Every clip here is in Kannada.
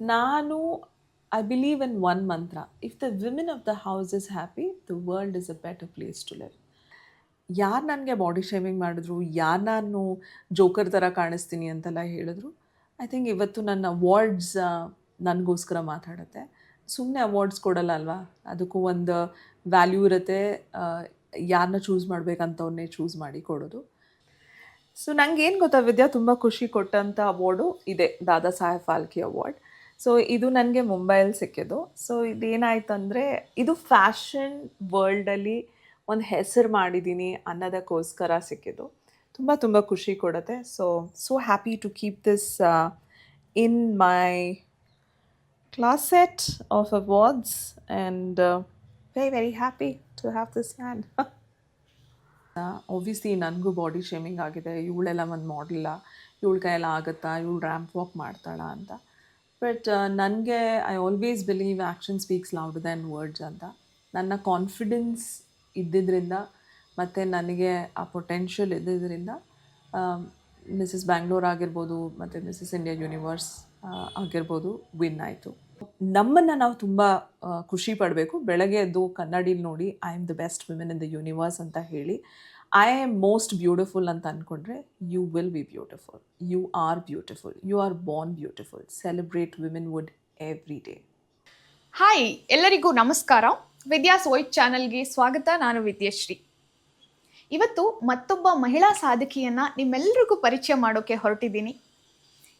ನಾನು I believe in one mantra if the women of the house is happy the world is a better place to live ಯಾರು ನನಗೆ ಬಾಡಿ ಶೇವಿಂಗ್ ಮಾಡಿದ್ರು, ಯಾರು ನಾನು ಜೋಕರ್ ಥರ ಕಾಣಿಸ್ತೀನಿ ಅಂತೆಲ್ಲ ಹೇಳಿದ್ರು ಐ ಥಿಂಕ್ ಇವತ್ತು ನನ್ನ ಅವಾರ್ಡ್ಸ್ ನನಗೋಸ್ಕರ ಮಾತಾಡುತ್ತೆ. ಸುಮ್ಮನೆ ಅವಾರ್ಡ್ಸ್ ಕೊಡಲ್ಲ ಅಲ್ವಾ? ಅದಕ್ಕೂ ಒಂದು ವ್ಯಾಲ್ಯೂ ಇರುತ್ತೆ. ಯಾರನ್ನ ಚೂಸ್ ಮಾಡ್ಬೇಕಂತವನ್ನೇ ಚೂಸ್ ಮಾಡಿ ಕೊಡೋದು. ಸೊ ನನಗೇನು ಗೊತ್ತಾ ವಿದ್ಯಾ, ತುಂಬ ಖುಷಿ ಕೊಟ್ಟಂಥ ಅವಾರ್ಡು ಇದೆ, ದಾದಾ ಸಾಹೇಬ್ ಫಾಲ್ಕಿ ಅವಾರ್ಡ್ ಸೊ ಇದು ನನಗೆ ಮುಂಬೈಯಲ್ಲಿ ಸಿಕ್ಕಿದ್ದು. ಸೊ ಇದೇನಾಯ್ತಂದರೆ, ಇದು ಫ್ಯಾಷನ್ ವರ್ಲ್ಡಲ್ಲಿ ಒಂದು ಹೆಸರು ಮಾಡಿದ್ದೀನಿ ಅನ್ನೋದಕ್ಕೋಸ್ಕರ ಸಿಕ್ಕಿದ್ದು. ತುಂಬ ತುಂಬ ಖುಷಿ ಕೊಡುತ್ತೆ. So so happy to keep this in my closet of awards and very very happy to have this hand obviously ನನಗೂ ಬಾಡಿ ಶೇಮಿಂಗ್ ಆಗಿದೆ. ಇವಳೆಲ್ಲ ಒಂದು ಮಾಡಲ್ಲ ಇವಳ ಕೈಯೆಲ್ಲ ಆಗುತ್ತಾ? ಇವಳು ರ್ಯಾಂಪ್ ವಾಕ್ ಮಾಡ್ತಾಳ ಅಂತ. ಬಟ್ ನನಗೆ I always believe action speaks loud than words ಅಂತ. ನನ್ನ ಕಾನ್ಫಿಡೆನ್ಸ್ ಇದ್ದಿದ್ದರಿಂದ ಮತ್ತು ನನಗೆ ಆ ಪೊಟೆನ್ಷಿಯಲ್ ಇದ್ದಿದ್ದರಿಂದ ಮಿಸಸ್ ಬ್ಯಾಂಗ್ಳೂರ್ ಆಗಿರ್ಬೋದು, ಮತ್ತು ಮಿಸಸ್ ಇಂಡಿಯಾ ಯೂನಿವರ್ಸ್ ಆಗಿರ್ಬೋದು ವಿನ್ ಆಯಿತು. ನಮ್ಮನ್ನು ನಾವು ತುಂಬ ಖುಷಿ ಪಡಬೇಕು. ಬೆಳಗ್ಗೆ ಎದ್ದು ಕನ್ನಡಿಲಿ ನೋಡಿ I am the best women in the universe ಅಂತ ಹೇಳಿ ಐ ಆಮ್ ಮೋಸ್ಟ್ ಬ್ಯೂಟಿಫುಲ್ ಅಂತ ಅಂದ್ಕೊಂಡ್ರೆ you will be beautiful you are beautiful you are born beautiful celebrate womanhood every day hi ಎಲ್ಲರಿಗೂ ನಮಸ್ಕಾರ. ವಿದ್ಯಾಸ್ ವೈಟ್ ಚಾನಲ್ಗೆ ಸ್ವಾಗತ. ನಾನು ವಿದ್ಯಶ್ರೀ. ಇವತ್ತು ಮತ್ತೊಬ್ಬ ಮಹಿಳಾ ಸಾಧಕಿಯನ್ನ ನಿಮ್ಮೆಲ್ಲರಿಗೂ ಪರಿಚಯ ಮಾಡೋಕೆ ಹೊರಟಿದ್ದೀನಿ.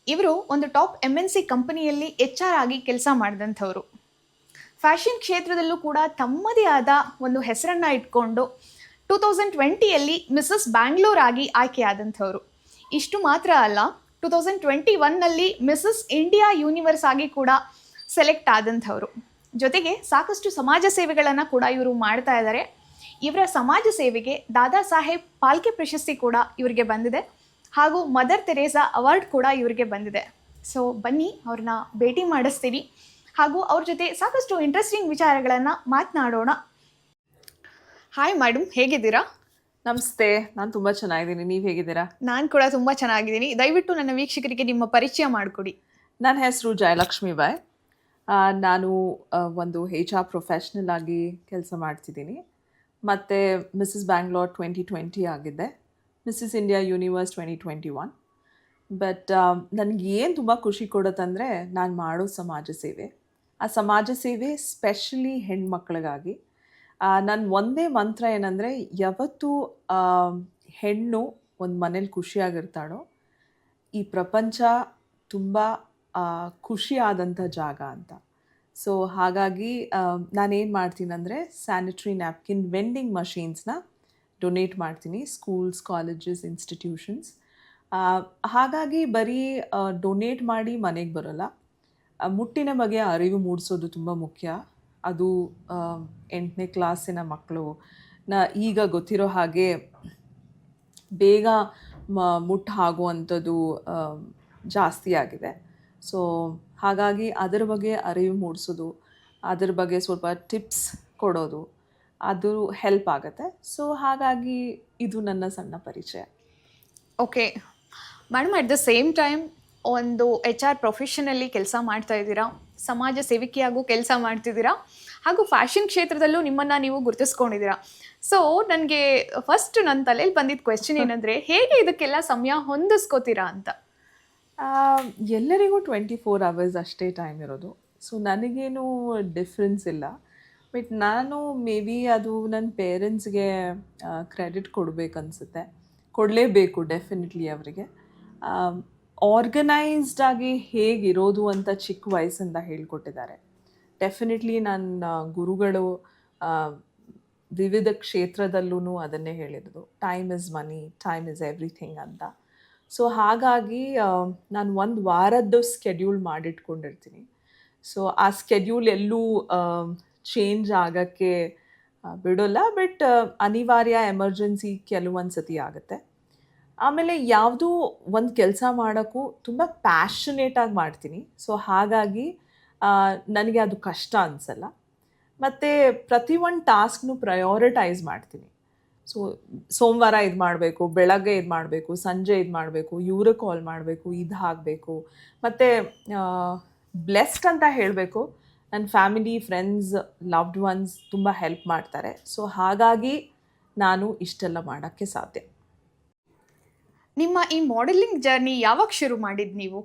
ಇವರು ಒಂದು ಟಾಪ್ ಎಂ ಎನ್ ಸಿ ಕಂಪನಿಯಲ್ಲಿ ಎಚ್ ಆರ್ ಆಗಿ ಕೆಲಸ ಮಾಡಿದಂಥವ್ರು. ಫ್ಯಾಷನ್ ಕ್ಷೇತ್ರದಲ್ಲೂ ಕೂಡ ತಮ್ಮದೇ ಆದ ಒಂದು ಹೆಸರನ್ನು ಇಟ್ಕೊಂಡು ಟೂ ತೌಸಂಡ್ ಟ್ವೆಂಟಿಯಲ್ಲಿ ಮಿಸಸ್ ಬ್ಯಾಂಗ್ಳೂರ್ ಆಗಿ ಆಯ್ಕೆಯಾದಂಥವರು. ಇಷ್ಟು ಮಾತ್ರ ಅಲ್ಲ ಟೂ ತೌಸಂಡ್ ಟ್ವೆಂಟಿ ಒನ್ನಲ್ಲಿ ಮಿಸಸ್ ಇಂಡಿಯಾ ಯೂನಿವರ್ಸ್ ಆಗಿ ಕೂಡ ಸೆಲೆಕ್ಟ್ ಆದಂಥವರು. ಜೊತೆಗೆ ಸಾಕಷ್ಟು ಸಮಾಜ ಸೇವೆಗಳನ್ನು ಕೂಡ ಇವರು ಮಾಡ್ತಾ ಇದ್ದಾರೆ ಇವರ ಸಮಾಜ ಸೇವೆಗೆ ದಾದಾ ಸಾಹೇಬ್ ಪಾಲ್ಕೆ ಪ್ರಶಸ್ತಿ ಕೂಡ ಇವರಿಗೆ ಬಂದಿದೆ. ಹಾಗೂ ಮದರ್ ತೆರೇಸಾ ಅವಾರ್ಡ್ ಕೂಡ ಇವರಿಗೆ ಬಂದಿದೆ. ಸೊ ಬನ್ನಿ ಅವ್ರನ್ನ ಭೇಟಿ ಮಾಡಿಸ್ತೀವಿ. ಹಾಗೂ ಅವ್ರ ಜೊತೆ ಸಾಕಷ್ಟು ಇಂಟ್ರೆಸ್ಟಿಂಗ್ ವಿಚಾರಗಳನ್ನು ಮಾತನಾಡೋಣ. ಹಾಯ್ ಮೇಡಮ್ ಹೇಗಿದ್ದೀರಾ? ನಮಸ್ತೆ. ನಾನು ತುಂಬ ಚೆನ್ನಾಗಿದ್ದೀನಿ. ನೀವು ಹೇಗಿದ್ದೀರಾ? ನಾನು ಕೂಡ ತುಂಬ ಚೆನ್ನಾಗಿದ್ದೀನಿ. ದಯವಿಟ್ಟು ನನ್ನ ವೀಕ್ಷಕರಿಗೆ ನಿಮ್ಮ ಪರಿಚಯ ಮಾಡಿಕೊಡಿ. ನನ್ನ ಹೆಸರು ಜಯಲಕ್ಷ್ಮಿ ಬಾಯ್. ನಾನು ಒಂದು ಹೆಚ್ ಆರ್ ಪ್ರೊಫೆಷ್ನಲ್ ಆಗಿ ಕೆಲಸ ಮಾಡ್ತಿದ್ದೀನಿ. ಮತ್ತು ಮಿಸ್ಸಸ್ ಬ್ಯಾಂಗ್ಳೂರ್ ಟ್ವೆಂಟಿ ಟ್ವೆಂಟಿ ಆಗಿದ್ದೆ Mrs India Universe twenty twenty one but ನನಗೆ ಏನು ತುಂಬ ಖುಷಿ ಕೊಡುತ್ತಂದರೆ ನಾನು ಮಾಡೋ ಸಮಾಜ ಸೇವೆ. ಆ ಸಮಾಜ ಸೇವೆ ಸ್ಪೆಷಲಿ ಹೆಣ್ಮಕ್ಳಿಗಾಗಿ. ನನ್ನ ಒಂದೇ ಮಂತ್ರ ಏನಂದರೆ, ಯಾವತ್ತು ಹೆಣ್ಣು ಒಂದು ಮನೇಲಿ ಖುಷಿಯಾಗಿರ್ತಾಳೋ, ಈ ಪ್ರಪಂಚ ತುಂಬ ಖುಷಿಯಾದಂಥ ಜಾಗ ಅಂತ. ಸೊ ಹಾಗಾಗಿ ನಾನೇನು ಮಾಡ್ತೀನಿ ಅಂದರೆ ಸ್ಯಾನಿಟ್ರಿ ನ್ಯಾಪ್ಕಿನ್ ವೆಂಡಿಂಗ್ ಮಷೀನ್ಸ್ನ ಡೊನೇಟ್ ಮಾಡ್ತೀನಿ ಸ್ಕೂಲ್ಸ್ ಕಾಲೇಜಸ್ ಇನ್ಸ್ಟಿಟ್ಯೂಷನ್ಸ್ ಹಾಗಾಗಿ ಬರೀ ಡೊನೇಟ್ ಮಾಡಿ ಮನೆಗೆ ಬರೋಲ್ಲ. ಮುಟ್ಟಿನ ಬಗ್ಗೆ ಅರಿವು ಮೂಡಿಸೋದು ತುಂಬ ಮುಖ್ಯ. ಅದು ಎಂಟನೇ ಕ್ಲಾಸಿನ ಮಕ್ಕಳು. ನ, ಈಗ ಗೊತ್ತಿರೋ ಹಾಗೆ ಬೇಗ ಮ ಮುಟ್ಟು ಆಗುವಂಥದ್ದು ಜಾಸ್ತಿ ಆಗಿದೆ. ಸೊ, ಹಾಗಾಗಿ ಅದರ ಬಗ್ಗೆ ಅರಿವು ಮೂಡಿಸೋದು, ಅದ್ರ ಬಗ್ಗೆ ಸ್ವಲ್ಪ ಟಿಪ್ಸ್ ಕೊಡೋದು, ಅದು ಹೆಲ್ಪ್ ಆಗುತ್ತೆ. ಸೊ, ಹಾಗಾಗಿ ಇದು ನನ್ನ ಸಣ್ಣ ಪರಿಚಯ. Okay. Madam, at the same time ಒಂದು ಎಚ್ ಆರ್ ಪ್ರೊಫೆಷನಲ್ಲಿ ಕೆಲಸ ಮಾಡ್ತಾ ಇದ್ದೀರಾ? ಸಮಾಜ ಸೇವಿಕೆಯಾಗೂ ಕೆಲಸ ಮಾಡ್ತಿದ್ದೀರಾ? ಹಾಗೂ ಫ್ಯಾಷನ್ ಕ್ಷೇತ್ರದಲ್ಲೂ ನಿಮ್ಮನ್ನು ನೀವು ಗುರುತಿಸ್ಕೊಂಡಿದ್ದೀರಾ? ಸೊ ನನಗೆ ಫಸ್ಟ್ ನನ್ನ ತಲೆಯಲ್ಲಿ ಬಂದಿದ್ದ ಕ್ವೆಶನ್ ಏನಂದರೆ, ಹೇಗೆ ಇದಕ್ಕೆಲ್ಲ ಸಮಯ ಹೊಂದಿಸ್ಕೋತೀರಾ ಅಂತ? ಎಲ್ಲರಿಗೂ ಟ್ವೆಂಟಿ ಫೋರ್ ಅವರ್ಸ್ ಅಷ್ಟೇ ಟೈಮ್ ಇರೋದು. ಸೊ ನನಗೇನು ಡಿಫ್ರೆನ್ಸ್ ಇಲ್ಲ. ಬಟ್ ನಾನು ಮೇ ಬಿ ಅದು ನನ್ನ ಪೇರೆಂಟ್ಸ್ಗೆ ಕ್ರೆಡಿಟ್ ಕೊಡಬೇಕನ್ಸುತ್ತೆ. ಕೊಡಲೇಬೇಕು ಡೆಫಿನೆಟ್ಲಿ ಅವರಿಗೆ. ಆರ್ಗನೈಸ್ಡ್ ಆಗಿ ಹೇಗಿರೋದು ಅಂತ ಚಿಕ್ಕ ವಯಸ್ಸಿಂದ ಹೇಳ್ಕೊಟ್ಟಿದ್ದಾರೆ. ಡೆಫಿನೆಟ್ಲಿ ನನ್ನ ಗುರುಗಳು ವಿವಿಧ ಕ್ಷೇತ್ರದಲ್ಲೂ ಅದನ್ನೇ ಹೇಳಿದ್ರು time is money time is everything ಅಂತ. ಸೊ ಹಾಗಾಗಿ ನಾನು ಒಂದು ವಾರದ್ದು ಸ್ಕೆಡ್ಯೂಲ್ ಮಾಡಿಟ್ಕೊಂಡಿರ್ತೀನಿ. ಸೊ ಆ ಸ್ಕೆಡ್ಯೂಲ್ ಎಲ್ಲೂ ಚೇಂಜ್ ಆಗೋಕ್ಕೆ ಬಿಡೋಲ್ಲ ಬಟ್ ಅನಿವಾರ್ಯ ಎಮರ್ಜೆನ್ಸಿ ಕೆಲವೊಂದು ಸತಿ ಆಗುತ್ತೆ. ಆಮೇಲೆ ಯಾವುದೂ ಒಂದು ಕೆಲಸ ಮಾಡೋಕ್ಕೂ ತುಂಬ ಪ್ಯಾಷನೇಟಾಗಿ ಮಾಡ್ತೀನಿ. ಸೊ ಹಾಗಾಗಿ ನನಗೆ ಅದು ಕಷ್ಟ ಅನಿಸಲ್ಲ. ಮತ್ತು ಪ್ರತಿ ಒಂದು ಟಾಸ್ಕ್ನೂ ಪ್ರಯೋರಿಟೈಸ್ ಮಾಡ್ತೀನಿ. ಸೊ ಸೋಮವಾರ ಇದು ಮಾಡಬೇಕು, ಬೆಳಗ್ಗೆ ಇದು ಮಾಡಬೇಕು, ಸಂಜೆ ಇದು ಮಾಡಬೇಕು, ಇವ್ರ ಕಾಲ್ ಮಾಡಬೇಕು, ಇದು ಆಗಬೇಕು ಮತ್ತು ಬ್ಲೆಸ್ಡ್ ಅಂತ ಹೇಳಬೇಕು. ನನ್ನ ಫ್ಯಾಮಿಲಿ ಫ್ರೆಂಡ್ಸ್ ಲವ್ಡ್ ಒನ್ಸ್ ತುಂಬ ಹೆಲ್ಪ್ ಮಾಡ್ತಾರೆ. ಸೊ ಹಾಗಾಗಿ ನಾನು ಇಷ್ಟೆಲ್ಲ ಮಾಡೋಕ್ಕೆ ಸಾಧ್ಯ. ನಿಮ್ಮ ಈ ಮಾಡೆಲಿಂಗ್ ಜರ್ನಿ ಯಾವಾಗ ಶುರು ಮಾಡಿದ್ ನೀವು?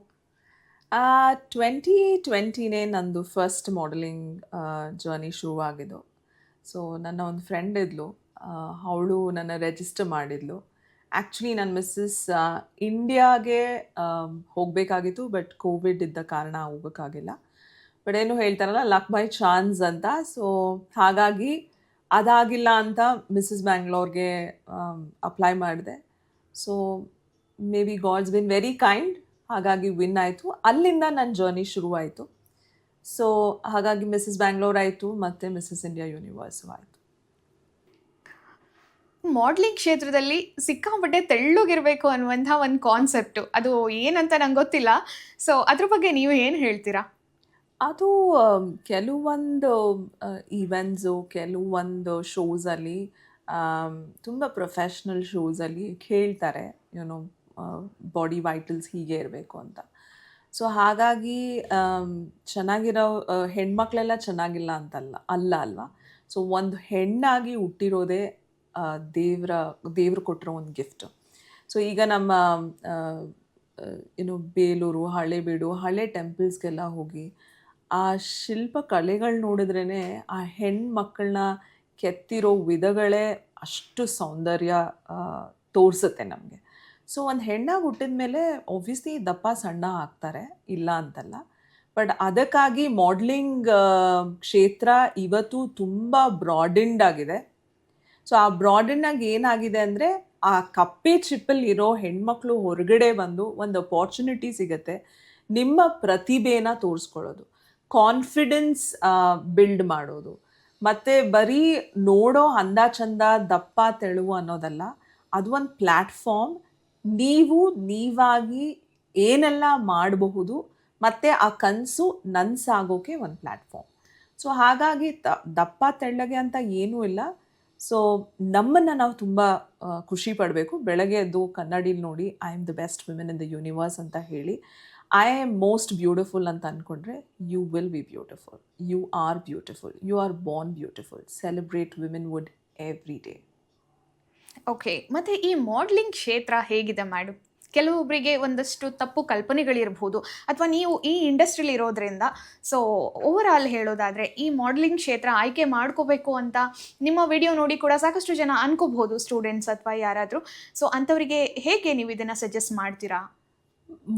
ಟ್ವೆಂಟಿ ಟ್ವೆಂಟಿನೇ ನಂದು ಫಸ್ಟ್ ಮಾಡೆಲಿಂಗ್ ಜರ್ನಿ ಶುರುವಾಗಿದ್ದು. ಸೊ ನನ್ನ ಒಂದು ಫ್ರೆಂಡ್ ಇದ್ಲು. ಅವಳು ನನ್ನ ರೆಜಿಸ್ಟರ್ ಮಾಡಿದ್ಲು. ಆ್ಯಕ್ಚುಲಿ ನನ್ನ ಮಿಸ್ಸಸ್ ಇಂಡಿಯಾಗೆ ಹೋಗಬೇಕಾಗಿತ್ತು ಬಟ್ ಕೋವಿಡ್ ಇದ್ದ ಕಾರಣ ಹೋಗೋಕ್ಕಾಗಿಲ್ಲ. ಬಟ್ ಏನು ಹೇಳ್ತಾರಲ್ಲ ಲಕ್ ಬೈ ಚಾನ್ಸ್ ಅಂತ. ಸೊ ಹಾಗಾಗಿ ಅದಾಗಿಲ್ಲ ಅಂತ ಮಿಸ್ಸಸ್ ಬ್ಯಾಂಗ್ಳೂರ್ಗೆ ಅಪ್ಲೈ ಮಾಡಿದೆ. So maybe God's been very kind ಹಾಗಾಗಿ ವಿನ್ ಆಯಿತು. ಅಲ್ಲಿಂದ ನನ್ನ ಜರ್ನಿ ಶುರುವಾಯಿತು. ಸೊ ಹಾಗಾಗಿ ಮಿಸ್ಸಸ್ ಬ್ಯಾಂಗ್ಳೂರ್ ಆಯಿತು ಮತ್ತು ಮಿಸ್ಸಸ್ ಇಂಡಿಯಾ ಯೂನಿವರ್ಸು ಆಯಿತು. ಮಾಡ್ಲಿಂಗ್ ಕ್ಷೇತ್ರದಲ್ಲಿ ಸಿಕ್ಕಾಪಟ್ಟೆ ತೆಳ್ಳುಗಿರಬೇಕು ಅನ್ನುವಂಥ ಒಂದು ಕಾನ್ಸೆಪ್ಟು ಅದು ಏನಂತ ನಂಗೆ ಗೊತ್ತಿಲ್ಲ. ಸೊ ಅದ್ರ ಬಗ್ಗೆ ನೀವು ಏನು ಹೇಳ್ತೀರಾ? ಅದು ಕೆಲವೊಂದು ಈವೆಂಟ್ಸು ಕೆಲವೊಂದು ಶೋಸಲ್ಲಿ ತುಂಬ ಪ್ರೊಫೆಷ್ನಲ್ ಶೋಸಲ್ಲಿ ಹೇಳ್ತಾರೆ ಯುನೋ ಬಾಡಿ ವೈಟಲ್ಸ್ ಹೀಗೆ ಇರಬೇಕು ಅಂತ. ಸೊ ಹಾಗಾಗಿ ಚೆನ್ನಾಗಿರೋ ಹೆಣ್ಮಕ್ಳೆಲ್ಲ ಚೆನ್ನಾಗಿಲ್ಲ ಅಂತಲ್ಲ, ಅಲ್ಲ ಅಲ್ವಾ? ಸೊ ಒಂದು ಹೆಣ್ಣಾಗಿ ಹುಟ್ಟಿರೋದೇ ದೇವ್ರ, ದೇವರ ಕೊಟ್ಟಿರೋ ಒಂದು ಗಿಫ್ಟು ಸೊ ಈಗ ನಮ್ಮ ಏನು ಬೇಲೂರು, ಹಳೆಬೀಡು, ಹಳೆ ಟೆಂಪಲ್ಸ್ಗೆಲ್ಲ ಹೋಗಿ, ಆ ಶಿಲ್ಪ ಕಲೆಗಳು ನೋಡಿದ್ರೇ ಆ ಹೆಣ್ಮಕ್ಕಳನ್ನ ಕೆತ್ತಿರೋ ವಿಧಗಳೇ ಅಷ್ಟು ಸೌಂದರ್ಯ ತೋರಿಸುತ್ತೆ ನಮಗೆ. ಸೊ ಒಂದು ಹೆಣ್ಣಾಗಿ ಹುಟ್ಟಿದ ಮೇಲೆ ಒಬ್ವಿಯಸ್ಲಿ ದಪ್ಪ ಸಣ್ಣ ಆಗ್ತಾರೆ, ಇಲ್ಲ ಅಂತಲ್ಲ. ಬಟ್ ಅದಕ್ಕಾಗಿ ಮಾಡ್ಲಿಂಗ್ ಕ್ಷೇತ್ರ ಇವತ್ತು ತುಂಬ ಬ್ರಾಡೆಂಡ್ ಆಗಿದೆ. ಸೊ ಆ ಬ್ರಾಡಿಂಡಾಗಿ ಏನಾಗಿದೆ ಅಂದರೆ, ಆ ಕಪ್ಪೆ ಚಿಪ್ಪಲ್ಲಿ ಇರೋ ಹೆಣ್ಮಕ್ಳು ಹೊರಗಡೆ ಬಂದು ಒಂದು ಅಪಾರ್ಚುನಿಟಿ ಸಿಗುತ್ತೆ, ನಿಮ್ಮ ಪ್ರತಿಭೆನ ತೋರಿಸ್ಕೊಳ್ಳೋದು. ಕಾನ್ಫಿಡೆನ್ಸ್ ಬಿಲ್ಡ್ ಮಾಡೋದು. ಮತ್ತು ಬರೀ ನೋಡೋ ಅಂದ ಚಂದ ದಪ್ಪ ತೆಳುವು ಅನ್ನೋದಲ್ಲ, ಅದು ಒಂದು ಪ್ಲ್ಯಾಟ್ಫಾರ್ಮ್ ನೀವು ನೀವಾಗಿ ಏನೆಲ್ಲ ಮಾಡಬಹುದು, ಮತ್ತು ಆ ಕನಸು ನನ್ಸಾಗೋಕೆ ಒಂದು ಪ್ಲ್ಯಾಟ್ಫಾರ್ಮ್ ಸೊ, ಹಾಗಾಗಿ ತ, ದಪ್ಪ ತೆಳ್ಳಗೆ ಅಂತ ಏನೂ ಇಲ್ಲ. ಸೊ, ನಮ್ಮನ್ನು ನಾವು ತುಂಬ ಖುಷಿ ಪಡಬೇಕು. ಬೆಳಗ್ಗೆ ಎದ್ದು ಕನ್ನಡಿಲಿ ನೋಡಿ I am the best women in the universe ಅಂತ ಹೇಳಿ ಐ ಆಮ್ ಮೋಸ್ಟ್ ಬ್ಯೂಟಿಫುಲ್ ಅಂತ ಅಂದ್ಕೊಂಡ್ರೆ you will be beautiful you are beautiful you are born beautiful celebrate womanhood every day okay ಮತ್ತು ಈ ಮಾಡ್ಲಿಂಗ್ ಕ್ಷೇತ್ರ ಹೇಗಿದೆ ಮೇಡಮ್ ಕೆಲವೊಬ್ಬರಿಗೆ ಒಂದಷ್ಟು ತಪ್ಪು ಕಲ್ಪನೆಗಳಿರ್ಬೋದು, ಅಥವಾ ನೀವು ಈ ಇಂಡಸ್ಟ್ರಿಲಿ ಇರೋದ್ರಿಂದ ಸೊ ಓವರ್ ಆಲ್ ಹೇಳೋದಾದರೆ, ಈ ಮಾಡ್ಲಿಂಗ್ ಕ್ಷೇತ್ರ ಆಯ್ಕೆ ಮಾಡ್ಕೋಬೇಕು ಅಂತ ನಿಮ್ಮ ವಿಡಿಯೋ ನೋಡಿ ಕೂಡ ಸಾಕಷ್ಟು ಜನ ಅನ್ಕೋಬಹುದು ಸ್ಟೂಡೆಂಟ್ಸ್ ಅಥವಾ ಯಾರಾದರೂ. ಸೊ ಅಂಥವರಿಗೆ ಹೇಗೆ ನೀವು ಇದನ್ನು ಸಜೆಸ್ಟ್ ಮಾಡ್ತೀರಾ?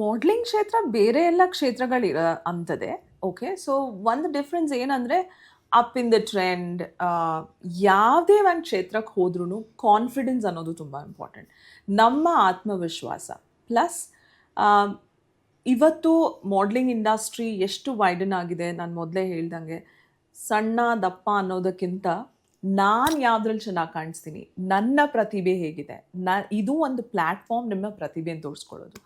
ಮಾಡ್ಲಿಂಗ್ ಕ್ಷೇತ್ರ ಬೇರೆ ಎಲ್ಲ ಕ್ಷೇತ್ರಗಳಿರ ಅಂತದೆ ಓಕೆ ಸೊ ಒಂದು ಡಿಫ್ರೆನ್ಸ್ ಏನಂದರೆ ಅಪ್ ಇನ್ ದ ಟ್ರೆಂಡ್ ಯಾವುದೇ ಒಂದು ಕ್ಷೇತ್ರಕ್ಕೆ ಹೋದ್ರೂ ಕಾನ್ಫಿಡೆನ್ಸ್ ಅನ್ನೋದು ತುಂಬ ಇಂಪಾರ್ಟೆಂಟ್ ನಮ್ಮ ಆತ್ಮವಿಶ್ವಾಸ. ಪ್ಲಸ್ ಇವತ್ತು ಮಾಡ್ಲಿಂಗ್ ಇಂಡಸ್ಟ್ರಿ ಎಷ್ಟು ವೈಡನ್ ಆಗಿದೆ, ನಾನು ಮೊದಲೇ ಹೇಳ್ದಂಗೆ, ಸಣ್ಣ ದಪ್ಪ ಅನ್ನೋದಕ್ಕಿಂತ ನಾನು ಯಾವುದ್ರಲ್ಲಿ ಚೆನ್ನಾಗಿ ಕಾಣಿಸ್ತೀನಿ, ನನ್ನ ಪ್ರತಿಭೆ ಹೇಗಿದೆ, ನ, ಇದು ಒಂದು ಪ್ಲ್ಯಾಟ್ಫಾರ್ಮ್ ನಿಮ್ಮ ಪ್ರತಿಭೆಯನ್ನು ತೋರಿಸ್ಕೊಳ್ಳೋದು,